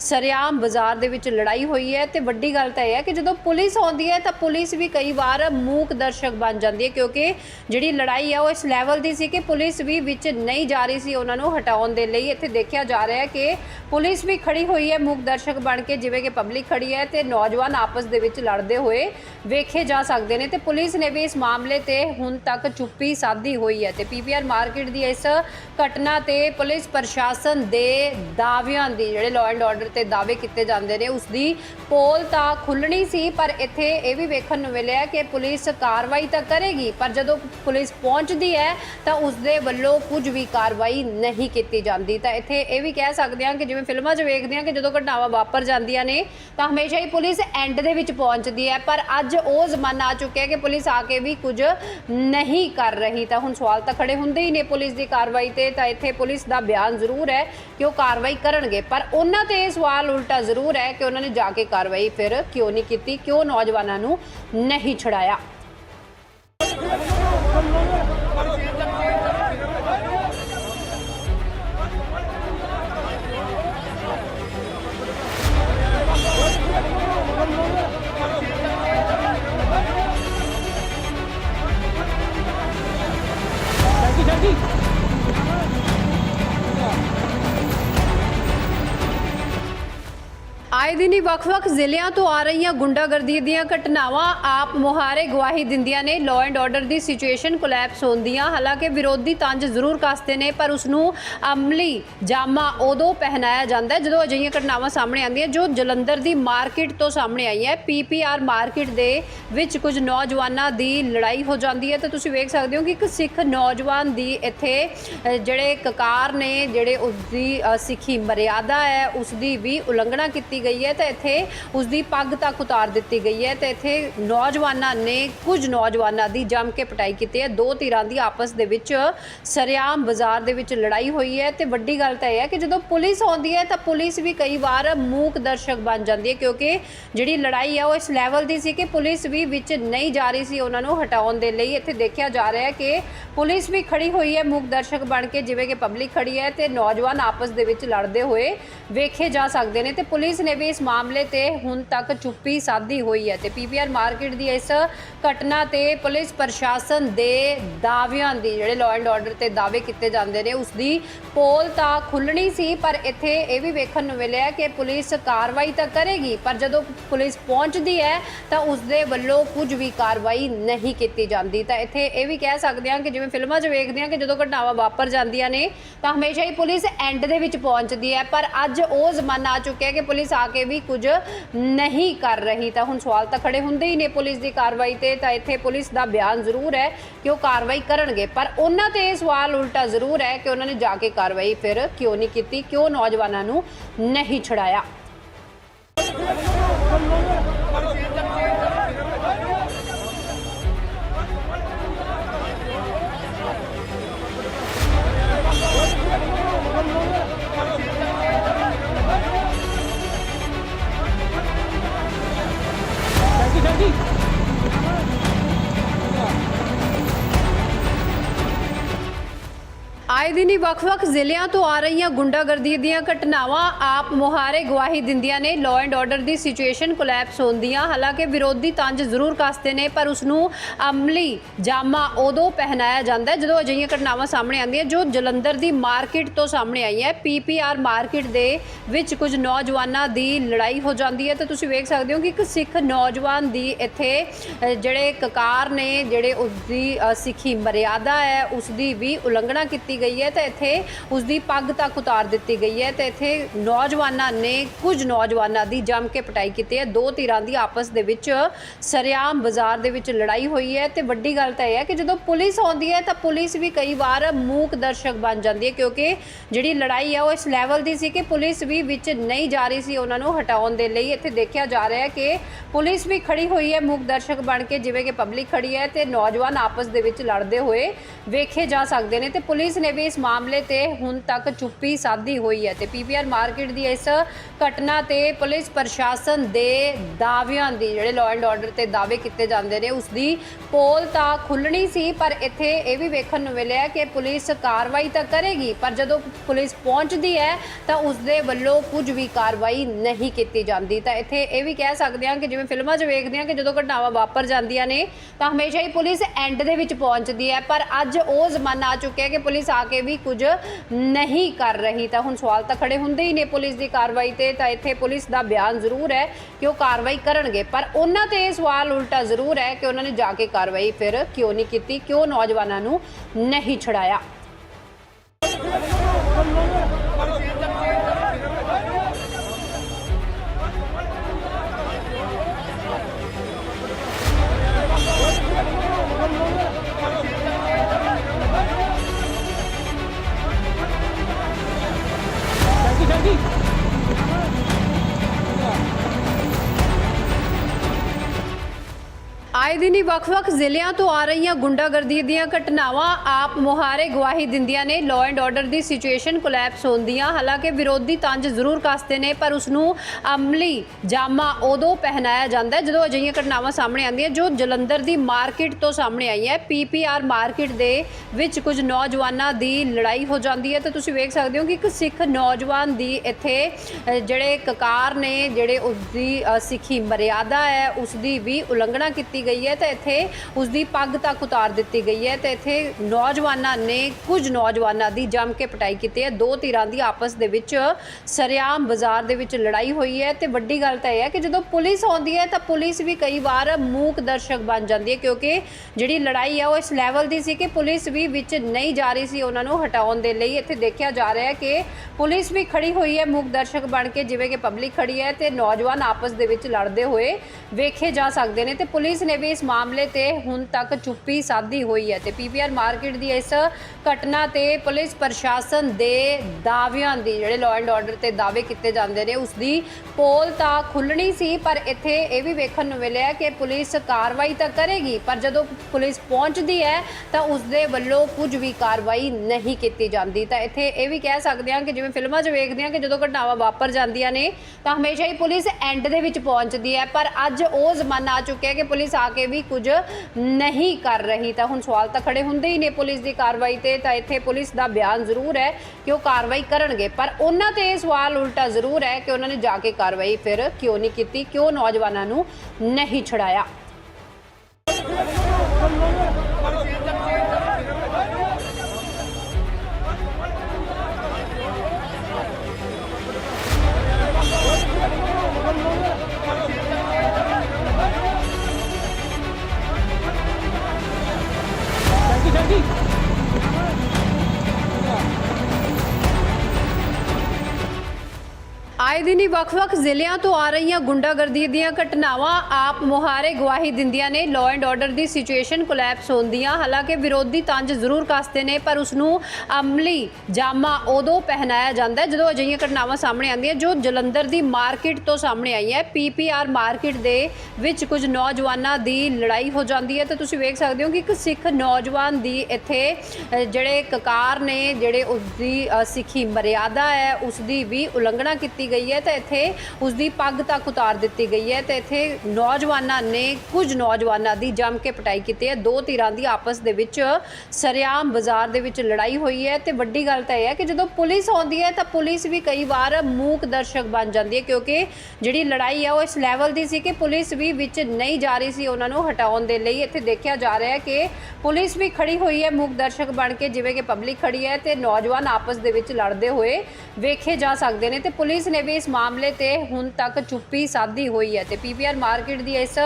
ਸਰਿਆਮ ਬਾਜ਼ਾਰ ਦੇ ਵਿੱਚ ਲੜਾਈ ਹੋਈ ਹੈ ਤੇ ਵੱਡੀ ਗੱਲ ਤਾਂ ਇਹ ਹੈ ਕਿ ਜਦੋਂ ਪੁਲਿਸ ਆਉਂਦੀ ਹੈ ਤਾਂ ਪੁਲਿਸ ਵੀ ਕਈ ਵਾਰ ਮੂਕ ਦਰਸ਼ਕ ਬਣ ਜਾਂਦੀ ਹੈ ਕਿਉਂਕਿ ਜਿਹੜੀ ਲੜਾਈ ਹੈ ਉਹ ਇਸ ਲੈਵਲ ਦੀ ਸੀ ਕਿ ਪੁਲਿਸ ਵੀ ਵਿੱਚ ਨਹੀਂ ਜਾ ਰਹੀ ਸੀ ਉਹਨਾਂ ਨੂੰ ਹਟਾਉਣ ਦੇ ਲਈ। ਇੱਥੇ ਦੇਖਿਆ ਜਾ ਰਿਹਾ ਹੈ ਕਿ ਪੁਲਿਸ ਵੀ ਖੜੀ ਹੋਈ ਹੈ ਮੂਕ ਦਰਸ਼ਕ ਬਣ ਕੇ, ਜਿਵੇਂ ਕਿ ਪਬਲਿਕ ਖੜੀ ਹੈ ਤੇ ਨੌਜਵਾਨ ਆਪਸ ਦੇ ਵਿੱਚ ਲੜਦੇ ਹੋਏ ਵੇਖੇ ਜਾ ਸਕਦੇ ਨੇ ਤੇ ਪੁਲਿਸ ਨੇ ਵੀ ਇਸ ਮਾਮਲੇ ਤੇ ਹੁਣ ਤੱਕ ਚੁੱਪੀ ਸਾਧੀ ਹੋਈ ਹੈ ਤੇ ਪੀਪੀਆਰ ਮਾਰਕੀਟ ਦੀ ਇਸ ਘਟਨਾ ਤੇ ਪੁਲਿਸ ਪ੍ਰਸ਼ਾਸਨ ਦੇ ਦਾਅਵਿਆਂ ਦੀ ਜਿਹੜੇ ਲਾਅ ਐਂਡ ਆਰਡਰ ਤੇ ਦਾਅਵੇ ਕੀਤੇ ਜਾਂਦੇ ਨੇ, ਉਸ ਦੀ ਪੋਲ ਤਾਂ ਖੁੱਲਣੀ ਸੀ, ਪਰ ਇੱਥੇ ਇਹ ਵੀ ਵੇਖਣ ਨੂੰ ਮਿਲਿਆ ਕਿ ਪੁਲਿਸ ਕਾਰਵਾਈ ਤਾਂ ਕਰੇਗੀ, ਪਰ ਜਦੋਂ ਪੁਲਿਸ ਪਹੁੰਚਦੀ ਹੈ ਤਾਂ ਉਸ ਦੇ ਵੱਲੋਂ ਕੁਝ ਵੀ ਕਾਰਵਾਈ ਨਹੀਂ ਕੀਤੀ ਜਾਂਦੀ। ਤਾਂ ਇੱਥੇ ਇਹ ਵੀ ਕਹਿ ਸਕਦੇ ਹਾਂ ਕਿ ਜਿਵੇਂ ਫਿਲਮਾਂ 'ਚ ਵੇਖਦੇ ਹਾਂ ਕਿ ਜਦੋਂ ਘਟਨਾਵਾਂ ਵਾਪਰ ਜਾਂਦੀਆਂ ਨੇ, ਤਾਂ ਹਮੇਸ਼ਾ ਹੀ ਪੁਲਿਸ ਐਂਡ ਦੇ ਵਿੱਚ ਪਹੁੰਚਦੀ ਹੈ, ਪਰ ਅੱਜ ਉਹ ਜ਼ਮਾਨਾ ਆ ਚੁੱਕਿਆ ਕਿ ਪੁਲਿਸ ਆ ਕੇ ਵੀ ਕੁਝ ਨਹੀਂ ਕਰ ਰਹੀ। ਤਾਂ ਹੁਣ ਸਵਾਲ ਤਾਂ ਖੜੇ ਹੁੰਦੇ ਹੀ ਨੇ ਪੁਲਿਸ ਦੀ ਕਾਰਵਾਈ ਤੇ। ਤਾਂ ਇੱਥੇ ਪੁਲਿਸ ਦਾ ਬਿਆਨ ਜ਼ਰੂਰ ਹੈ ਕਿ ਉਹ ਕਾਰਵਾਈ ਕਰਨਗੇ। ਪਰ ਉਹਨਾਂ ਤੇ ਇਹ ਸਵਾਲ ਉਲਟਾ ਜ਼ਰੂਰ ਹੈ ਕਿ ਉਹਨਾਂ ਨੇ ਜਾ ਕੇ ਕਾਰਵਾਈ ਫਿਰ ਕਿਉਂ ਨਹੀਂ ਕੀਤੀ, ਕਿਉਂ ਨੌਜਵਾਨਾਂ ਨੂੰ ਨਹੀਂ ਛੜਾਇਆ ਆਏ ਵੱਖ-ਵੱਖ ਜ਼ਿਲ੍ਹਿਆਂ ਤੋਂ ਆ ਰਹੀਆਂ ਗੁੰਡਾਗਰਦੀ ਦੀਆਂ ਘਟਨਾਵਾਂ ਆਪ ਮੁਹਾਰੇ ਗਵਾਹੀ ਦਿੰਦੀਆਂ ਨੇ। ਲਾਅ ਐਂਡ ਆਰਡਰ ਦੀ ਸਿਚੁਏਸ਼ਨ ਕੋਲੈਪਸ ਹੁੰਦੀਆਂ ਹਾਲਾਂਕਿ ਵਿਰੋਧੀ ਤੰਜ ਜ਼ਰੂਰ ਕੱਸਦੇ ਨੇ, ਪਰ ਉਸ ਨੂੰ ਅਮਲੀ ਜਾਮਾ ਉਦੋਂ ਪਹਿਨਾਇਆ ਜਾਂਦਾ ਹੈ ਜਦੋਂ ਅਜਿਹੀਆਂ ਘਟਨਾਵਾਂ ਸਾਹਮਣੇ ਆਉਂਦੀਆਂ, ਜੋ ਜਲੰਧਰ ਦੀ ਮਾਰਕੀਟ ਤੋਂ ਸਾਹਮਣੇ ਆਈ ਹੈ। ਪੀਪੀਆਰ ਮਾਰਕੀਟ ਦੇ ਵਿੱਚ ਕੁਝ ਨੌਜਵਾਨਾਂ ਦੀ ਲੜਾਈ ਹੋ ਜਾਂਦੀ ਹੈ। ਤਾਂ ਤੁਸੀਂ ਵੇਖ ਸਕਦੇ ਹੋ ਕਿ ਇੱਕ ਸਿੱਖ ਨੌਜਵਾਨ ਦੀ ਇੱਥੇ ਜਿਹੜੇ ਕਕਾਰ ਨੇ, ਜਿਹੜੇ ਉਸ ਦੀ ਸਿੱਖੀ ਮਰਿਆਦਾ ਹੈ ਉਸ ਦੀ ਵੀ ਉਲੰਘਣਾ ਕੀਤੀ ਗਈ ਹੈ। ਤਾਂ ਇੱਥੇ ਉਸ ਦੀ ਪੱਗ ਤੱਕ ਉਤਾਰ ਦਿੱਤੀ ਗਈ ਹੈ ਤੇ ਇੱਥੇ ਨੌਜਵਾਨਾਂ ਨੇ ਕੁਝ ਨੌਜਵਾਨਾਂ ਦੀ ਜੰਮ ਕੇ ਪਟਾਈ ਕੀਤੀ ਹੈ। ਦੋ ਧਿਰਾਂ ਦੀ ਆਪਸ ਦੇ ਵਿੱਚ ਸਰਿਆਮ ਬਾਜ਼ਾਰ ਦੇ ਵਿੱਚ ਲੜਾਈ ਹੋਈ ਹੈ ਤੇ ਵੱਡੀ ਗੱਲ ਤਾਂ ਇਹ ਹੈ ਕਿ ਜਦੋਂ ਪੁਲਿਸ ਆਉਂਦੀ ਹੈ ਤਾਂ ਪੁਲਿਸ ਵੀ ਕਈ ਵਾਰ ਮੂਕ ਦਰਸ਼ਕ ਬਣ ਜਾਂਦੀ ਹੈ ਕਿਉਂਕਿ ਜਿਹੜੀ ਲੜਾਈ ਹੈ ਉਹ ਇਸ ਲੈਵਲ ਦੀ ਸੀ ਕਿ ਪੁਲਿਸ ਵੀ ਵਿੱਚ ਨਹੀਂ ਜਾ ਰਹੀ ਸੀ ਉਹਨਾਂ ਨੂੰ ਹਟਾਉਣ ਦੇ ਲਈ। ਇੱਥੇ ਦੇਖਿਆ ਜਾ ਰਿਹਾ ਹੈ ਕਿ ਪੁਲਿਸ ਵੀ ਖੜੀ ਹੋਈ ਹੈ, ਮੂਕ ਦਰਸ਼ਕ ਬਣ ਕੇ, ਜਿਵੇਂ ਕਿ ਪਬਲਿਕ ਖੜੀ ਹੈ ਤੇ ਨੌਜਵਾਨ ਆਪਸ ਦੇ ਵਿੱਚ ਲੜਦੇ ਹੋਏ ਵੇਖੇ ਜਾ ਸਕਦੇ ਨੇ ਤੇ ਪੁਲਿਸ ਨੇ ਵੀ ਇਸ ਮਾਮਲੇ ਤੇ ਹੁਣ ਤੱਕ ਚੁੱਪੀ ਸਾਧੀ ਹੋਈ ਹੈ ਤੇ ਪੀਪੀਆਰ ਮਾਰਕੀਟ ਦੀ ਇਸ ਘਟਨਾ ਤੇ ਪੁਲਿਸ ਪ੍ਰਸ਼ਾਸਨ ਦੇ ਦਾਅਵਿਆਂ ਦੀ ਜਿਹੜੇ ਲਾਅ ਐਂਡ ਆਰਡਰ ਤੇ ਦਾਅਵੇ ਕੀਤੇ ਜਾਂਦੇ ਨੇ ਉਸ ਦੀ ਪੋਲ ਤਾਂ ਖੁੱਲਣੀ ਸੀ, ਪਰ ਇੱਥੇ ਇਹ ਵੀ ਵੇਖਣ ਨੂੰ ਮਿਲਿਆ ਕਿ ਪੁਲਿਸ ਕਾਰਵਾਈ ਤਾਂ ਕਰੇਗੀ, ਪਰ ਜਦੋਂ ਪੁਲਿਸ ਪਹੁੰਚਦੀ ਹੈ ਤਾਂ ਉਸ ਦੇ ਵੱਲੋਂ ਕੁਝ ਵੀ ਕਾਰਵਾਈ ਨਹੀਂ ਕੀਤੀ ਜਾਂਦੀ। ਤਾਂ ਇੱਥੇ ਇਹ ਵੀ ਕਹਿ ਸਕਦੇ ਹਾਂ ਕਿ ਜਿਵੇਂ ਫਿਲਮਾਂ 'ਚ ਵੇਖਦੇ ਹਾਂ ਕਿ ਜਦੋਂ ਘਟਨਾਵਾਂ ਵਾਪਰ ਜਾਂਦੀਆਂ ਨੇ, ਤਾਂ ਹਮੇਸ਼ਾ ਹੀ ਪੁਲਿਸ ਐਂਡ ਦੇ ਵਿੱਚ ਪਹੁੰਚਦੀ ਹੈ, ਪਰ ਅੱਜ ਉਹ ਜ਼ਮਾਨਾ ਆ ਚੁੱਕਿਆ ਕਿ ਪੁਲਿਸ ਆ ਕੇ ਵੀ ਕੁਝ ਨਹੀਂ ਕਰ ਰਹੀ। ਤਾਂ ਹੁਣ ਸਵਾਲ ਤਾਂ ਖੜੇ ਹੁੰਦੇ ਹੀ ਨੇ ਪੁਲਿਸ ਦੀ ਕਾਰਵਾਈ ਤੇ। ਤਾਂ ਇੱਥੇ ਪੁਲਿਸ ਦਾ ਬਿਆਨ ਜ਼ਰੂਰ ਹੈ ਕਿ ਉਹ ਕਾਰਵਾਈ ਕਰਨਗੇ। ਪਰ ਉਹਨਾਂ ਤੇ ਇਹ ਸਵਾਲ ਉਲਟਾ ਜ਼ਰੂਰ ਹੈ ਕਿ ਉਹਨਾਂ ਨੇ ਜਾ ਕੇ ਕਾਰਵਾਈ ਫਿਰ ਕਿਉਂ ਨਹੀਂ ਕੀਤੀ, ਕਿਉਂ ਨੌਜਵਾਨਾਂ ਨੂੰ ਨਹੀਂ ਛੜਾਇਆ ਆਏ ਦਿਨ ਹੀ ਵੱਖ-ਵੱਖ ਜ਼ਿਲ੍ਹਿਆਂ ਤੋਂ ਆ ਰਹੀਆਂ ਗੁੰਡਾਗਰਦੀ ਦੀਆਂ ਘਟਨਾਵਾਂ ਆਪ ਮੁਹਾਰੇ ਗਵਾਹੀ ਦਿੰਦੀਆਂ ਨੇ। ਲਾਅ ਐਂਡ ਆਰਡਰ ਦੀ ਸਿਚੁਏਸ਼ਨ ਕੋਲੈਪਸ ਹੁੰਦੀਆਂ ਹਾਲਾਂਕਿ ਵਿਰੋਧੀ ਤੰਜ ਜ਼ਰੂਰ ਕੱਸਦੇ ਨੇ, ਪਰ ਉਸ ਨੂੰ ਅਮਲੀ ਜਾਮਾ ਉਦੋਂ ਪਹਿਨਾਇਆ ਜਾਂਦਾ ਜਦੋਂ ਅਜਿਹੀਆਂ ਘਟਨਾਵਾਂ ਸਾਹਮਣੇ ਆਉਂਦੀਆਂ, ਜੋ ਜਲੰਧਰ ਦੀ ਮਾਰਕੀਟ ਤੋਂ ਸਾਹਮਣੇ ਆਈ ਹੈ ਪੀਪੀਆਰ ਮਾਰਕੀਟ ਦੇ ਵਿੱਚ ਕੁਝ ਨੌਜਵਾਨਾਂ ਦੀ ਲੜਾਈ ਹੋ ਜਾਂਦੀ ਹੈ। ਤਾਂ ਤੁਸੀਂ ਵੇਖ ਸਕਦੇ ਹੋ ਕਿ ਇੱਕ ਸਿੱਖ ਨੌਜਵਾਨ ਦੀ ਇੱਥੇ ਜਿਹੜੇ ਕਕਾਰ ਨੇ, ਜਿਹੜੇ ਉਸ ਦੀ ਸਿੱਖੀ ਮਰਿਆਦਾ ਹੈ ਉਸ ਦੀ ਵੀ ਉਲੰਘਣਾ ਕੀਤੀ ਗਈ ਹੈ। ਤਾਂ ਇੱਥੇ ਉਸ ਦੀ ਪੱਗ ਤੱਕ ਉਤਾਰ ਦਿੱਤੀ ਗਈ ਹੈ ਤੇ ਇੱਥੇ ਨੌਜਵਾਨਾਂ ਨੇ ਕੁਝ ਨੌਜਵਾਨਾਂ ਦੀ ਜੰਮ ਕੇ ਪਟਾਈ ਕੀਤੀ ਹੈ। ਦੋ ਧਿਰਾਂ ਦੀ ਆਪਸ ਦੇ ਵਿੱਚ ਸਰਿਆਮ ਬਾਜ਼ਾਰ ਦੇ ਵਿੱਚ ਲੜਾਈ ਹੋਈ ਹੈ ਤੇ ਵੱਡੀ ਗੱਲ ਤਾਂ ਇਹ ਹੈ ਕਿ ਜਦੋਂ ਪੁਲਿਸ ਆਉਂਦੀ ਹੈ ਤਾਂ ਪੁਲਿਸ ਵੀ ਕਈ ਵਾਰ ਮੂਕ ਦਰਸ਼ਕ ਬਣ ਜਾਂਦੀ ਹੈ ਕਿਉਂਕਿ ਜਿਹੜੀ ਲੜਾਈ ਹੈ ਉਹ ਇਸ ਲੈਵਲ ਦੀ ਸੀ ਕਿ ਪੁਲਿਸ ਵੀ ਵਿੱਚ ਨਹੀਂ ਜਾ ਰਹੀ ਸੀ ਉਹਨਾਂ ਨੂੰ ਹਟਾਉਣ ਦੇ ਲਈ। ਇੱਥੇ ਦੇਖਿਆ ਜਾ ਰਿਹਾ ਹੈ ਕਿ ਪੁਲਿਸ ਵੀ ਖੜੀ ਹੋਈ ਹੈ, ਮੂਕ ਦਰਸ਼ਕ ਬਣ ਕੇ, ਜਿਵੇਂ ਕਿ ਪਬਲਿਕ ਖੜੀ ਹੈ ਤੇ ਨੌਜਵਾਨ ਆਪਸ ਦੇ ਵਿੱਚ ਲੜਦੇ ਹੋਏ ਵੇਖੇ ਜਾ ਸਕਦੇ ਨੇ ਤੇ ਪੁਲਿਸ ਨੇ ਵੀ ਇਸ ਮਾਮਲੇ ਤੇ ਹੁਣ ਤੱਕ ਚੁੱਪੀ ਸਾਧੀ ਹੋਈ ਹੈ ਤੇ ਪੀਪੀਆਰ ਮਾਰਕੀਟ ਦੀ ਇਸ ਘਟਨਾ ਤੇ ਪੁਲਿਸ ਪ੍ਰਸ਼ਾਸਨ ਦੇ ਦਾਅਵਿਆਂ ਦੀ ਜਿਹੜੇ ਲਾਅ ਐਂਡ ਆਰਡਰ ਤੇ ਦਾਅਵੇ ਕੀਤੇ ਜਾਂਦੇ ਨੇ ਉਸ ਦੀ ਪੋਲ ਤਾਂ ਖੁੱਲਣੀ ਸੀ, ਪਰ ਇੱਥੇ ਇਹ ਵੀ ਵੇਖਣ ਨੂੰ ਮਿਲਿਆ ਕਿ ਪੁਲਿਸ ਕਾਰਵਾਈ ਤਾਂ ਕਰੇਗੀ, ਪਰ ਜਦੋਂ ਪੁਲਿਸ ਪਹੁੰਚਦੀ ਹੈ ਤਾਂ ਉਸ ਦੇ ਵੱਲੋਂ ਕੁਝ ਵੀ ਕਾਰਵਾਈ ਨਹੀਂ ਕੀਤੀ ਜਾਂਦੀ। ਤਾਂ ਇੱਥੇ ਇਹ ਵੀ ਕਹਿ ਸਕਦੇ ਹਾਂ ਕਿ ਜਿਵੇਂ ਫਿਲਮਾਂ 'ਚ ਵੇਖਦੇ ਹਾਂ ਕਿ ਜਦੋਂ ਘਟਨਾਵਾਂ ਵਾਪਰ ਜਾਂਦੀਆਂ ਨੇ, ਤਾਂ ਹਮੇਸ਼ਾ ਹੀ ਪੁਲਿਸ ਐਂਡ ਦੇ ਵਿੱਚ ਪਹੁੰਚਦੀ ਹੈ, ਪਰ ਅੱਜ ਉਹ ਜ਼ਮਾਨਾ ਆ ਚੁੱਕਿਆ ਕਿ ਪੁਲਿਸ ਆ ਕੇ ਵੀ ਕੁਝ ਨਹੀਂ ਕਰ ਰਹੀ। ਤਾਂ ਹੁਣ ਸਵਾਲ ਤਾਂ ਖੜੇ ਹੁੰਦੇ ਹੀ ਨੇ ਪੁਲਿਸ ਦੀ ਕਾਰਵਾਈ ਤੇ। ਤਾਂ ਇੱਥੇ ਪੁਲਿਸ ਦਾ ਬਿਆਨ ਜ਼ਰੂਰ ਹੈ ਕਿ ਉਹ ਕਾਰਵਾਈ ਕਰਨਗੇ। ਪਰ ਉਹਨਾਂ ਤੇ ਇਹ ਸਵਾਲ ਉਲਟਾ ਜ਼ਰੂਰ ਹੈ ਕਿ ਉਹਨਾਂ ਨੇ ਜਾ ਕੇ ਕਾਰਵਾਈ ਫਿਰ ਕਿਉਂ ਨਹੀਂ ਕੀਤੀ, ਕਿਉਂ ਨੌਜਵਾਨਾਂ ਨੂੰ ਨਹੀਂ ਛੜਾਇਆ は。ਆਏ ਦਿਨ ਹੀ ਵੱਖ-ਵੱਖ ਜ਼ਿਲ੍ਹਿਆਂ ਤੋਂ ਆ ਰਹੀਆਂ ਗੁੰਡਾਗਰਦੀ ਦੀਆਂ ਘਟਨਾਵਾਂ ਆਪ ਮੁਹਾਰੇ ਗਵਾਹੀ ਦਿੰਦੀਆਂ ਨੇ। ਲਾਅ ਐਂਡ ਆਰਡਰ ਦੀ ਸਿਚੁਏਸ਼ਨ ਕੋਲੈਪਸ ਹੁੰਦੀਆਂ ਹਾਲਾਂਕਿ ਵਿਰੋਧੀ ਤੰਜ ਜ਼ਰੂਰ ਕੱਸਦੇ ਨੇ, ਪਰ ਉਸ ਨੂੰ ਅਮਲੀ ਜਾਮਾ ਉਦੋਂ ਪਹਿਨਾਇਆ ਜਾਂਦਾ ਹੈ ਜਦੋਂ ਅਜਿਹੀਆਂ ਘਟਨਾਵਾਂ ਸਾਹਮਣੇ ਆਉਂਦੀਆਂ ਜੋ ਜਲੰਧਰ ਦੀ ਮਾਰਕੀਟ ਤੋਂ ਸਾਹਮਣੇ ਆਈਆਂ। ਪੀਪੀਆਰ ਮਾਰਕੀਟ ਦੇ ਵਿੱਚ ਕੁਝ ਨੌਜਵਾਨਾਂ ਦੀ ਲੜਾਈ ਹੋ ਜਾਂਦੀ ਹੈ। ਤਾਂ ਤੁਸੀਂ ਵੇਖ ਸਕਦੇ ਹੋ ਕਿ ਇੱਕ ਸਿੱਖ ਨੌਜਵਾਨ ਦੀ ਇੱਥੇ ਜਿਹੜੇ ਕਕਾਰ ਨੇ, ਜਿਹੜੇ ਉਸ ਦੀ ਸਿੱਖੀ ਮਰਿਆਦਾ ਹੈ ਉਸ ਦੀ ਵੀ ਉਲੰਘਣਾ ਕੀਤੀ ਗਈ ਹੈ ਤੇ ਇੱਥੇ ਉਸ ਦੀ ਪੱਗ ਤੱਕ ਉਤਾਰ ਦਿੱਤੀ ਗਈ ਹੈ ਤੇ ਇੱਥੇ ਨੌਜਵਾਨਾਂ ਨੇ ਕੁਝ ਨੌਜਵਾਨਾਂ ਦੀ ਜੰਮ ਕੇ ਪਟਾਈ ਕੀਤੀ ਹੈ। ਦੋ ਧਿਰਾਂ ਦੀ ਆਪਸ ਦੇ ਵਿੱਚ ਸਰਿਆਮ ਬਾਜ਼ਾਰ ਦੇ ਵਿੱਚ ਲੜਾਈ ਹੋਈ ਹੈ ਤੇ ਵੱਡੀ ਗੱਲ ਤਾਂ ਇਹ ਹੈ ਕਿ ਜਦੋਂ ਪੁਲਿਸ ਆਉਂਦੀ ਹੈ ਤਾਂ ਪੁਲਿਸ ਵੀ ਕਈ ਵਾਰ ਮੂਕ ਦਰਸ਼ਕ ਬਣ ਜਾਂਦੀ ਹੈ ਕਿਉਂਕਿ ਜਿਹੜੀ ਲੜਾਈ ਹੈ ਉਹ ਇਸ ਲੈਵਲ ਦੀ ਸੀ ਕਿ ਪੁਲਿਸ ਵੀ ਵਿੱਚ ਨਹੀਂ ਜਾ ਰਹੀ ਸੀ ਉਹਨਾਂ ਨੂੰ ਹਟਾਉਣ ਦੇ ਲਈ। ਇੱਥੇ ਦੇਖਿਆ ਜਾ ਰਿਹਾ ਹੈ ਕਿ ਪੁਲਿਸ ਵੀ ਖੜੀ ਹੋਈ ਹੈ, ਮੂਕ ਦਰਸ਼ਕ ਬਣ ਕੇ, ਜਿਵੇਂ ਕਿ ਪਬਲਿਕ ਖੜੀ ਹੈ ਤੇ ਨੌਜਵਾਨ ਆਪਸ ਦੇ ਵਿੱਚ ਲੜਦੇ ਹੋਏ ਵੇਖੇ ਜਾ ਸਕਦੇ ਨੇ ਤੇ ਪੁਲਿਸ ਨੇ ਵੀ ਇਸ ਮਾਮਲੇ ਤੇ ਹੁਣ ਤੱਕ ਚੁੱਪੀ ਸਾਧੀ ਹੋਈ ਹੈ ਤੇ ਪੀਪੀਆਰ ਮਾਰਕੀਟ ਦੀ ਇਸ ਘਟਨਾ ਤੇ ਪੁਲਿਸ ਪ੍ਰਸ਼ਾਸਨ ਦੇ ਦਾਅਵਿਆਂ ਦੀ ਜਿਹੜੇ ਲਾਅ ਐਂਡ ਆਰਡਰ ਤੇ ਦਾਅਵੇ ਕੀਤੇ ਜਾਂਦੇ ਨੇ ਉਸ ਦੀ ਪੋਲ ਤਾਂ ਖੁੱਲਣੀ ਸੀ, ਪਰ ਇੱਥੇ ਇਹ ਵੀ ਵੇਖਣ ਨੂੰ ਮਿਲਿਆ ਕਿ ਪੁਲਿਸ ਕਾਰਵਾਈ ਤਾਂ ਕਰੇਗੀ, ਪਰ ਜਦੋਂ ਪੁਲਿਸ ਪਹੁੰਚਦੀ ਹੈ ਤਾਂ ਉਸ ਦੇ ਵੱਲੋਂ ਕੁਝ ਵੀ ਕਾਰਵਾਈ ਨਹੀਂ ਕੀਤੀ ਜਾਂਦੀ। ਤਾਂ ਇੱਥੇ ਇਹ ਵੀ ਕਹਿ ਸਕਦੇ ਹਾਂ ਕਿ ਜਿਵੇਂ ਫਿਲਮਾਂ 'ਚ ਵੇਖਦੇ ਹਾਂ ਕਿ ਜਦੋਂ ਘਟਨਾਵਾਂ ਵਾਪਰ ਜਾਂਦੀਆਂ ਨੇ, ਤਾਂ ਹਮੇਸ਼ਾ ਹੀ ਪੁਲਿਸ ਐਂਡ ਦੇ ਵਿੱਚ ਪਹੁੰਚਦੀ ਹੈ, ਪਰ ਅੱਜ ਉਹ ਜ਼ਮਾਨਾ ਆ ਚੁੱਕਿਆ ਕਿ ਪੁਲਿਸ ਆ ਕੇ ਵੀ ਕੁਝ ਨਹੀਂ ਕਰ ਰਹੀ। ਤਾਂ ਹੁਣ ਸਵਾਲ ਤਾਂ ਖੜੇ ਹੁੰਦੇ ਹੀ ਨੇ ਪੁਲਿਸ ਦੀ ਕਾਰਵਾਈ ਤੇ। ਤਾਂ ਇੱਥੇ ਪੁਲਿਸ ਦਾ ਬਿਆਨ ਜ਼ਰੂਰ ਹੈ ਕਿ ਉਹ ਕਾਰਵਾਈ ਕਰਨਗੇ। ਪਰ ਉਹਨਾਂ ਤੇ ਇਹ ਸਵਾਲ ਉਲਟਾ ਜ਼ਰੂਰ ਹੈ ਕਿ ਉਹਨਾਂ ਨੇ ਜਾ ਕੇ ਕਾਰਵਾਈ ਫਿਰ ਕਿਉਂ ਨਹੀਂ ਕੀਤੀ, ਕਿਉਂ ਨੌਜਵਾਨਾਂ ਨੂੰ ਨਹੀਂ ਛੜਾਇਆ ਆਏ ਦਿਨ ਹੀ ਵੱਖ-ਵੱਖ ਜ਼ਿਲ੍ਹਿਆਂ ਤੋਂ ਆ ਰਹੀਆਂ ਗੁੰਡਾਗਰਦੀ ਦੀਆਂ ਘਟਨਾਵਾਂ ਆਪ ਮੁਹਾਰੇ ਗਵਾਹੀ ਦਿੰਦੀਆਂ ਨੇ। ਲਾਅ ਐਂਡ ਆਰਡਰ ਦੀ ਸਿਚੁਏਸ਼ਨ ਕੋਲੈਪਸ ਹੁੰਦੀਆਂ ਹਾਲਾਂਕਿ ਵਿਰੋਧੀ ਤੰਜ ਜ਼ਰੂਰ ਕੱਸਦੇ ਨੇ, ਪਰ ਉਸ ਨੂੰ ਅਮਲੀ ਜਾਮਾ ਉਦੋਂ ਪਹਿਨਾਇਆ ਜਾਂਦਾ ਜਦੋਂ ਅਜਿਹੀਆਂ ਘਟਨਾਵਾਂ ਸਾਹਮਣੇ ਆਉਂਦੀਆਂ, ਜੋ ਜਲੰਧਰ ਦੀ ਮਾਰਕੀਟ ਤੋਂ ਸਾਹਮਣੇ ਆਈ ਹੈ ਪੀਪੀਆਰ ਮਾਰਕੀਟ ਦੇ ਵਿੱਚ ਕੁਝ ਨੌਜਵਾਨਾਂ ਦੀ ਲੜਾਈ ਹੋ ਜਾਂਦੀ ਹੈ। ਤੇ ਤੁਸੀਂ ਵੇਖ ਸਕਦੇ ਹੋ ਕਿ ਇੱਕ ਸਿੱਖ ਨੌਜਵਾਨ ਦੀ ਇੱਥੇ ਜਿਹੜੇ ਕਕਾਰ ਨੇ, ਜਿਹੜੇ ਉਸ ਦੀ ਸਿੱਖੀ ਮਰਿਆਦਾ ਹੈ ਉਸ ਦੀ ਵੀ ਉਲੰਘਣਾ ਕੀਤੀ ਗਈ ਹੈ ਤੇ ਇੱਥੇ ਉਸ ਦੀ ਪੱਗ ਤੱਕ ਉਤਾਰ ਦਿੱਤੀ ਗਈ ਹੈ ਤੇ ਇੱਥੇ ਨੌਜਵਾਨਾਂ ਨੇ ਕੁਝ ਨੌਜਵਾਨਾਂ ਦੀ ਜੰਮ ਕੇ ਪਟਾਈ ਕੀਤੀ ਹੈ। ਦੋ ਧਿਰਾਂ ਦੀ ਆਪਸ ਦੇ ਵਿੱਚ ਸਰਿਆਮ ਬਾਜ਼ਾਰ ਦੇ ਵਿੱਚ ਲੜਾਈ ਹੋਈ ਹੈ ਤੇ ਵੱਡੀ ਗੱਲ ਤਾਂ ਇਹ ਹੈ ਕਿ ਜਦੋਂ ਪੁਲਿਸ ਆਉਂਦੀ ਹੈ ਤਾਂ ਪੁਲਿਸ ਵੀ ਕਈ ਵਾਰ ਮੂਕ ਦਰਸ਼ਕ ਬਣ ਜਾਂਦੀ ਹੈ ਕਿਉਂਕਿ ਜਿਹੜੀ ਲੜਾਈ ਹੈ ਉਹ ਇਸ ਲੈਵਲ ਦੀ ਸੀ ਕਿ ਪੁਲਿਸ ਵੀ ਵਿੱਚ ਨਹੀਂ ਜਾ ਰਹੀ ਸੀ ਉਹਨਾਂ ਨੂੰ ਹਟਾਉਣ ਦੇ ਲਈ। ਇੱਥੇ ਦੇਖਿਆ ਜਾ ਰਿਹਾ ਹੈ ਕਿ ਪੁਲਿਸ ਵੀ ਖੜੀ ਹੋਈ ਹੈ, ਮੂਕ ਦਰਸ਼ਕ ਬਣ ਕੇ, ਜਿਵੇਂ ਕਿ ਪਬਲਿਕ ਖੜੀ ਹੈ ਤੇ ਨੌਜਵਾਨ ਆਪਸ ਦੇ ਵਿੱਚ ਲੜਦੇ ਹੋਏ ਵੇਖੇ ਜਾ ਸਕਦੇ ਨੇ ਤੇ ਪੁਲਿਸ ਨੇ ਵੀ ਇਸ ਮਾਮਲੇ ਤੇ ਹੁਣ ਤੱਕ ਚੁੱਪੀ ਸਾਧੀ ਹੋਈ ਹੈ ਤੇ ਪੀਪੀਆਰ ਮਾਰਕੀਟ ਦੀ ਇਸ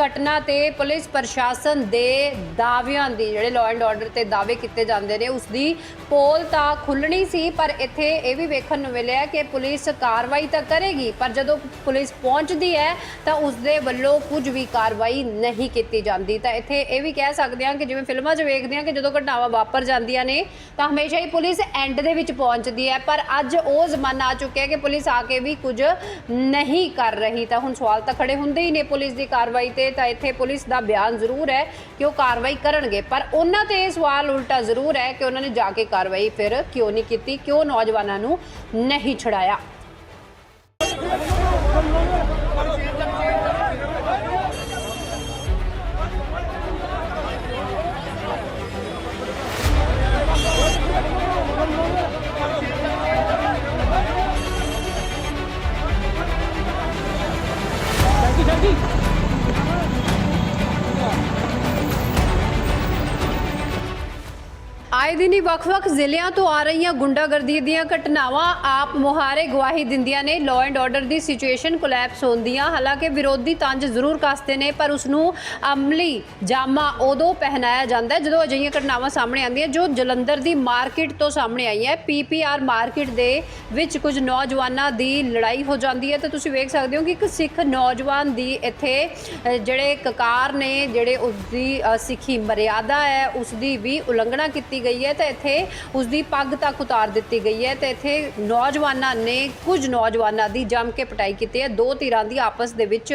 ਘਟਨਾ ਤੇ ਪੁਲਿਸ ਪ੍ਰਸ਼ਾਸਨ ਦੇ ਦਾਅਵਿਆਂ ਦੀ ਜਿਹੜੇ ਲਾਅ ਐਂਡ ਆਰਡਰ ਤੇ ਦਾਅਵੇ ਕੀਤੇ ਜਾਂਦੇ ਨੇ ਉਸ ਦੀ ਪੋਲ ਤਾਂ ਖੁੱਲਣੀ ਸੀ, ਪਰ ਇੱਥੇ ਇਹ ਵੀ ਵੇਖਣ ਨੂੰ ਮਿਲਿਆ ਕਿ ਪੁਲਿਸ ਕਾਰਵਾਈ ਤਾਂ ਕਰੇਗੀ, ਪਰ ਜਦੋਂ ਪੁਲਿਸ ਪਹੁੰਚਦੀ ਹੈ ਤਾਂ ਉਸ ਦੇ ਵੱਲੋਂ ਕੁਝ ਵੀ ਕਾਰਵਾਈ ਨਹੀਂ ਕੀਤੀ ਜਾਂਦੀ। ਤਾਂ ਇੱਥੇ ਇਹ ਵੀ ਕਹਿ ਸਕਦੇ ਹਾਂ ਕਿ ਜਿਵੇਂ ਫਿਲਮਾਂ 'ਚ ਵੇਖਦੇ ਹਾਂ ਕਿ ਜਦੋਂ ਘਟਨਾਵਾਂ ਵਾਪਰ ਜਾਂਦੀਆਂ ਨੇ, ਤਾਂ ਹਮੇਸ਼ਾ ਹੀ ਪੁਲਿਸ ਐਂਡ ਦੇ ਵਿੱਚ ਪਹੁੰਚਦੀ ਹੈ, ਪਰ ਅੱਜ ਉਹ ਜ਼ਮਾਨਾ ਆ ਚੁੱਕਿਆ ਕਿ ਪੁਲਿਸ ਆ ਕੇ ਵੀ ਕੁਝ ਨਹੀਂ ਕਰ ਰਹੀ। ਤਾਂ ਹੁਣ ਸਵਾਲ ਤਾਂ ਖੜੇ ਹੁੰਦੇ ਹੀ ਨੇ ਪੁਲਿਸ ਦੀ ਕਾਰਵਾਈ ਤੇ। ਤਾਂ ਇੱਥੇ ਪੁਲਿਸ ਦਾ ਬਿਆਨ ਜ਼ਰੂਰ ਹੈ ਕਿ ਉਹ ਕਾਰਵਾਈ ਕਰਨਗੇ। ਪਰ ਉਹਨਾਂ ਤੇ ਇਹ ਸਵਾਲ ਉਲਟਾ ਜ਼ਰੂਰ ਹੈ ਕਿ ਉਹਨਾਂ ਨੇ ਜਾ ਕੇ ਕਾਰਵਾਈ ਫਿਰ ਕਿਉਂ ਨਹੀਂ ਕੀਤੀ, ਕਿਉਂ ਨੌਜਵਾਨਾਂ ਨੂੰ ਨਹੀਂ ਛੜਾਇਆ ਆਏ ਦਿਨ ਹੀ ਵੱਖ-ਵੱਖ ਜ਼ਿਲ੍ਹਿਆਂ ਤੋਂ ਆ ਰਹੀਆਂ ਗੁੰਡਾਗਰਦੀ ਦੀਆਂ ਘਟਨਾਵਾਂ ਆਪ ਮੁਹਾਰੇ ਗਵਾਹੀ ਦਿੰਦੀਆਂ ਨੇ। ਲਾਅ ਐਂਡ ਆਰਡਰ ਦੀ ਸਿਚੁਏਸ਼ਨ ਕੋਲੈਪਸ ਹੁੰਦੀਆਂ ਹਾਲਾਂਕਿ ਵਿਰੋਧੀ ਤੰਜ ਜ਼ਰੂਰ ਕੱਸਦੇ ਨੇ, ਪਰ ਉਸ ਨੂੰ ਅਮਲੀ ਜਾਮਾ ਉਦੋਂ ਪਹਿਨਾਇਆ ਜਾਂਦਾ ਹੈ ਜਦੋਂ ਅਜਿਹੀਆਂ ਘਟਨਾਵਾਂ ਸਾਹਮਣੇ ਆਉਂਦੀਆਂ ਜੋ ਜਲੰਧਰ ਦੀ ਮਾਰਕੀਟ ਤੋਂ ਸਾਹਮਣੇ ਆਈ ਹੈ ਪੀਪੀਆਰ ਮਾਰਕੀਟ ਦੇ ਵਿੱਚ ਕੁਝ ਨੌਜਵਾਨਾਂ ਦੀ ਲੜਾਈ ਹੋ ਜਾਂਦੀ ਹੈ। ਤਾਂ ਤੁਸੀਂ ਵੇਖ ਸਕਦੇ ਹੋ ਕਿ ਇੱਕ ਸਿੱਖ ਨੌਜਵਾਨ ਦੀ ਇੱਥੇ ਜਿਹੜੇ ਕਕਾਰ ਨੇ, ਜਿਹੜੇ ਉਸ ਦੀ ਸਿੱਖੀ ਮਰਿਆਦਾ ਹੈ ਉਸ ਦੀ ਵੀ ਉਲੰਘਣਾ ਕੀਤੀ ਗਈ ਹੈ ਤੇ ਇੱਥੇ ਉਸ ਦੀ ਪੱਗ ਤੱਕ ਉਤਾਰ ਦਿੱਤੀ ਗਈ ਹੈ ਤੇ ਇੱਥੇ ਨੌਜਵਾਨਾਂ ਨੇ ਕੁਝ ਨੌਜਵਾਨਾਂ ਦੀ ਜੰਮ ਕੇ ਪਟਾਈ ਕੀਤੀ ਹੈ। ਦੋ ਧਿਰਾਂ ਦੀ ਆਪਸ ਦੇ ਵਿੱਚ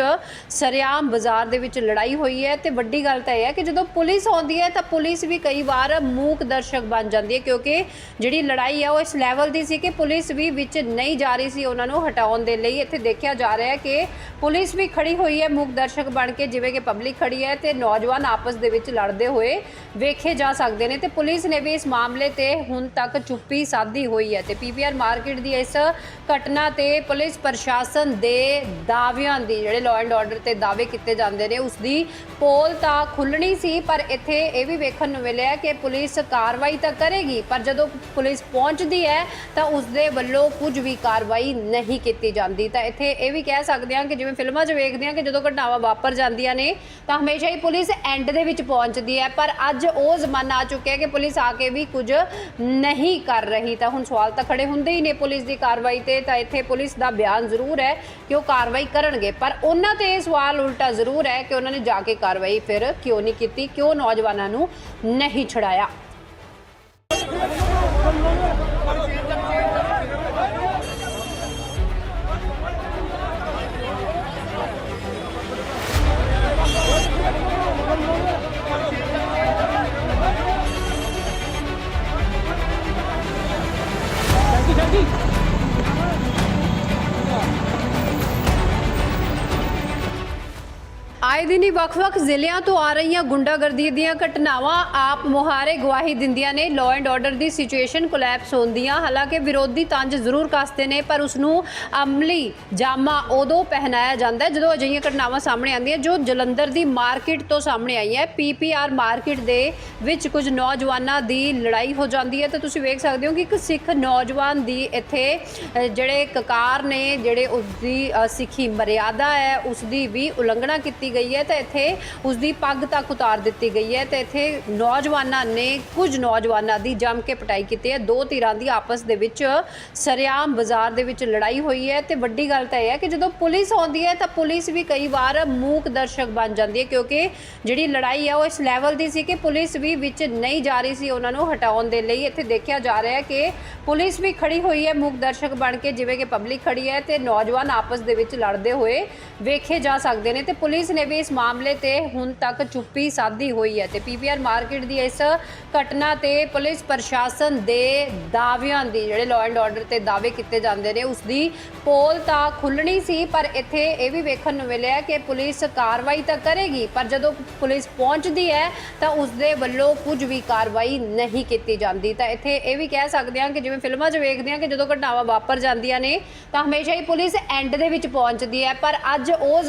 ਸਰਿਆਮ ਬਾਜ਼ਾਰ ਦੇ ਵਿੱਚ ਲੜਾਈ ਹੋਈ ਹੈ ਤੇ ਵੱਡੀ ਗੱਲ ਤਾਂ ਇਹ ਹੈ ਕਿ ਜਦੋਂ ਪੁਲਿਸ ਆਉਂਦੀ ਹੈ ਤਾਂ ਪੁਲਿਸ ਵੀ ਕਈ ਵਾਰ ਮੂਕ ਦਰਸ਼ਕ ਬਣ ਜਾਂਦੀ ਹੈ ਕਿਉਂਕਿ ਜਿਹੜੀ ਲੜਾਈ ਹੈ ਉਹ ਇਸ ਲੈਵਲ ਦੀ ਸੀ ਕਿ ਪੁਲਿਸ ਵੀ ਵਿੱਚ ਨਹੀਂ ਜਾ ਰਹੀ ਸੀ ਉਹਨਾਂ ਨੂੰ ਹਟਾਉਣ ਦੇ ਲਈ। ਇੱਥੇ ਦੇਖਿਆ ਜਾ ਰਿਹਾ ਹੈ ਕਿ ਪੁਲਿਸ ਵੀ ਖੜੀ ਹੋਈ ਹੈ, ਮੂਕ ਦਰਸ਼ਕ ਬਣ ਕੇ ਜਿਵੇਂ ਕਿ ਪਬਲਿਕ ਖੜੀ ਹੈ ਤੇ ਨੌਜਵਾਨ ਆਪਸ ਦੇ ਵਿੱਚ ਲੜਦੇ ਹੋਏ ਵੇਖੇ ਜਾ ਸਕਦੇ ਨੇ ਤੇ ਪੁਲਿਸ ਨੇ ਵੀ ਇਸ ਮਾਮਲੇ ਤੇ ਹੁਣ ਤੱਕ ਚੁੱਪੀ ਸਾਧੀ ਹੋਈ ਹੈ ਤੇ ਪੀਪੀਆਰ ਮਾਰਕੀਟ ਦੀ ਇਸ ਘਟਨਾ ਤੇ ਪੁਲਿਸ ਪ੍ਰਸ਼ਾਸਨ ਦੇ ਦਾਅਵਿਆਂ ਦੀ ਜਿਹੜੇ ਲਾਅ ਐਂਡ ਆਰਡਰ ਤੇ ਦਾਅਵੇ ਕੀਤੇ ਜਾਂਦੇ ਨੇ ਉਸ ਦੀ ਪੋਲ ਤਾਂ ਖੁੱਲਣੀ ਸੀ, ਪਰ ਇੱਥੇ ਇਹ ਵੀ ਵੇਖਣ ਨੂੰ ਮਿਲਿਆ ਕਿ ਪੁਲਿਸ ਕਾਰਵਾਈ ਤਾਂ ਕਰੇਗੀ, ਪਰ ਜਦੋਂ ਪੁਲਿਸ ਪਹੁੰਚਦੀ ਹੈ ਤਾਂ ਉਸ ਦੇ ਵੱਲੋਂ ਕੁਝ ਵੀ ਕਾਰਵਾਈ ਨਹੀਂ ਕੀਤੀ ਜਾਂਦੀ। ਤਾਂ ਇੱਥੇ ਇਹ ਵੀ ਕਹਿ ਸਕਦੇ ਹਾਂ ਕਿ ਜਿਵੇਂ ਫਿਲਮਾਂ 'ਚ ਵੇਖਦੇ ਹਾਂ ਕਿ ਜਦੋਂ ਘਟਨਾਵਾਂ ਵਾਪਰ ਜਾਂਦੀਆਂ ਨੇ, ਤਾਂ ਹਮੇਸ਼ਾ ਹੀ ਪੁਲਿਸ ਐਂਡ ਦੇ ਵਿੱਚ ਪਹੁੰਚਦੀ ਹੈ, ਪਰ ਅੱਜ ਉਹ ਜ਼ਮਾਨਾ ਆ ਚੁੱਕਿਆ ਕਿ ਪੁਲਿਸ ਆ ਕੇ ਵੀ ਕੁਝ ਨਹੀਂ ਕਰ ਰਹੀ। ਤਾਂ ਹੁਣ ਸਵਾਲ ਤਾਂ ਖੜੇ ਹੁੰਦੇ ਹੀ ਨੇ ਪੁਲਿਸ ਦੀ ਕਾਰਵਾਈ ਤੇ। ਤਾਂ ਇੱਥੇ ਪੁਲਿਸ ਦਾ ਬਿਆਨ ਜ਼ਰੂਰ ਹੈ ਕਿ ਉਹ ਕਾਰਵਾਈ ਕਰਨਗੇ। ਪਰ ਉਹਨਾਂ ਤੇ ਇਹ ਸਵਾਲ ਉਲਟਾ ਜ਼ਰੂਰ ਹੈ ਕਿ ਉਹਨਾਂ ਨੇ ਜਾ ਕੇ ਕਾਰਵਾਈ ਫਿਰ ਕਿਉਂ ਨਹੀਂ ਕੀਤੀ, ਕਿਉਂ ਨੌਜਵਾਨਾਂ ਨੂੰ ਨਹੀਂ ਛੜਾਇਆ ਆਏ ਦਿਨ ਹੀ ਵੱਖ-ਵੱਖ ਜ਼ਿਲ੍ਹਿਆਂ ਤੋਂ ਆ ਰਹੀਆਂ ਗੁੰਡਾਗਰਦੀ ਦੀਆਂ ਘਟਨਾਵਾਂ ਆਪ ਮੁਹਾਰੇ ਗਵਾਹੀ ਦਿੰਦੀਆਂ ਨੇ। ਲਾਅ ਐਂਡ ਆਰਡਰ ਦੀ ਸਿਚੁਏਸ਼ਨ ਕੋਲੈਪਸ ਹੁੰਦੀਆਂ ਹਾਲਾਂਕਿ ਵਿਰੋਧੀ ਤੰਜ ਜ਼ਰੂਰ ਕੱਸਦੇ ਨੇ, ਪਰ ਉਸ ਨੂੰ ਅਮਲੀ ਜਾਮਾ ਉਦੋਂ ਪਹਿਨਾਇਆ ਜਾਂਦਾ ਜਦੋਂ ਅਜਿਹੀਆਂ ਘਟਨਾਵਾਂ ਸਾਹਮਣੇ ਆਉਂਦੀਆਂ, ਜੋ ਜਲੰਧਰ ਦੀ ਮਾਰਕੀਟ ਤੋਂ ਸਾਹਮਣੇ ਆਈ ਹੈ ਪੀਪੀਆਰ ਮਾਰਕੀਟ ਦੇ ਵਿੱਚ ਕੁਝ ਨੌਜਵਾਨਾਂ ਦੀ ਲੜਾਈ ਹੋ ਜਾਂਦੀ ਹੈ। ਤਾਂ ਤੁਸੀਂ ਵੇਖ ਸਕਦੇ ਹੋ ਕਿ ਇੱਕ ਸਿੱਖ ਨੌਜਵਾਨ ਦੀ ਇੱਥੇ ਜਿਹੜੇ ਕਕਾਰ ਨੇ, ਜਿਹੜੇ ਉਸ ਦੀ ਸਿੱਖੀ ਮਰਿਆਦਾ ਹੈ ਉਸ ਦੀ ਵੀ ਉਲੰਘਣਾ ਕੀਤੀ ਗਈ ਹੈ ਤੇ ਇੱਥੇ ਉਸ ਦੀ ਪੱਗ ਤੱਕ ਉਤਾਰ ਦਿੱਤੀ ਗਈ ਹੈ ਤੇ ਇੱਥੇ ਨੌਜਵਾਨਾਂ ਨੇ ਕੁਝ ਨੌਜਵਾਨਾਂ ਦੀ ਜੰਮ ਕੇ ਪਟਾਈ ਕੀਤੀ ਹੈ। ਦੋ ਧਿਰਾਂ ਦੀ ਆਪਸ ਦੇ ਵਿੱਚ ਸਰਿਆਮ ਬਾਜ਼ਾਰ ਦੇ ਵਿੱਚ ਲੜਾਈ ਹੋਈ ਹੈ ਤੇ ਵੱਡੀ ਗੱਲ ਤਾਂ ਇਹ ਹੈ ਕਿ ਜਦੋਂ ਪੁਲਿਸ ਆਉਂਦੀ ਹੈ ਤਾਂ ਪੁਲਿਸ ਵੀ ਕਈ ਵਾਰ ਮੂਕ ਦਰਸ਼ਕ ਬਣ ਜਾਂਦੀ ਹੈ ਕਿਉਂਕਿ ਜਿਹੜੀ ਲੜਾਈ ਹੈ ਉਹ ਇਸ ਲੈਵਲ ਦੀ ਸੀ ਕਿ ਪੁਲਿਸ ਵੀ ਵਿੱਚ ਨਹੀਂ ਜਾ ਰਹੀ ਸੀ ਉਹਨਾਂ ਨੂੰ ਹਟਾਉਣ ਦੇ ਲਈ। ਇੱਥੇ ਦੇਖਿਆ ਜਾ ਰਿਹਾ ਹੈ ਕਿ ਪੁਲਿਸ ਵੀ ਖੜੀ ਹੋਈ ਹੈ, ਮੂਕ ਦਰਸ਼ਕ ਬਣ ਕੇ, ਜਿਵੇਂ ਕਿ ਪਬਲਿਕ ਖੜੀ ਹੈ ਤੇ ਨੌਜਵਾਨ ਆਪਸ ਦੇ ਵਿੱਚ ਲੜਦੇ ਹੋਏ ਵੇਖੇ ਜਾ ਸਕਦੇ ਨੇ ਤੇ ਪੁਲਿਸ ਨੇ ਵੀ ਇਸ ਮਾਮਲੇ ਤੇ ਹੁਣ ਤੱਕ ਚੁੱਪੀ ਸਾਧੀ ਹੋਈ ਹੈ ਤੇ ਪੀਪੀਆਰ ਮਾਰਕੀਟ ਦੀ ਇਸ ਘਟਨਾ ਤੇ ਪੁਲਿਸ ਪ੍ਰਸ਼ਾਸਨ ਦੇ ਦਾਅਵਿਆਂ ਦੀ ਜਿਹੜੇ ਲਾਅ ਐਂਡ ਆਰਡਰ ਤੇ ਦਾਅਵੇ ਕੀਤੇ ਜਾਂਦੇ ਨੇ ਉਸ ਦੀ ਪੋਲ ਤਾਂ ਖੁੱਲਣੀ ਸੀ, ਪਰ ਇੱਥੇ ਇਹ ਵੀ ਵੇਖਣ ਨੂੰ ਮਿਲਿਆ ਕਿ ਪੁਲਿਸ ਕਾਰਵਾਈ ਤਾਂ ਕਰੇਗੀ, ਪਰ ਜਦੋਂ ਪੁਲਿਸ ਪਹੁੰਚਦੀ ਹੈ ਤਾਂ ਉਸ ਦੇ ਵੱਲੋਂ ਕੁਝ ਵੀ ਕਾਰਵਾਈ ਨਹੀਂ ਕੀਤੀ ਜਾਂਦੀ। ਤਾਂ ਇੱਥੇ ਇਹ ਵੀ ਕਹਿ ਸਕਦੇ ਹਾਂ ਕਿ ਜਿਵੇਂ ਫਿਲਮਾਂ 'ਚ ਵੇਖਦੇ ਹਾਂ ਕਿ ਜਦੋਂ ਘਟਨਾਵਾਂ ਵਾਪਰ ਜਾਂਦੀਆਂ ਨੇ, ਤਾਂ ਹਮੇਸ਼ਾ ਹੀ ਪੁਲਿਸ ਐਂਡ ਦੇ ਵਿੱਚ ਪਹੁੰਚਦੀ ਹੈ, ਪਰ ਅੱਜ ਉਹ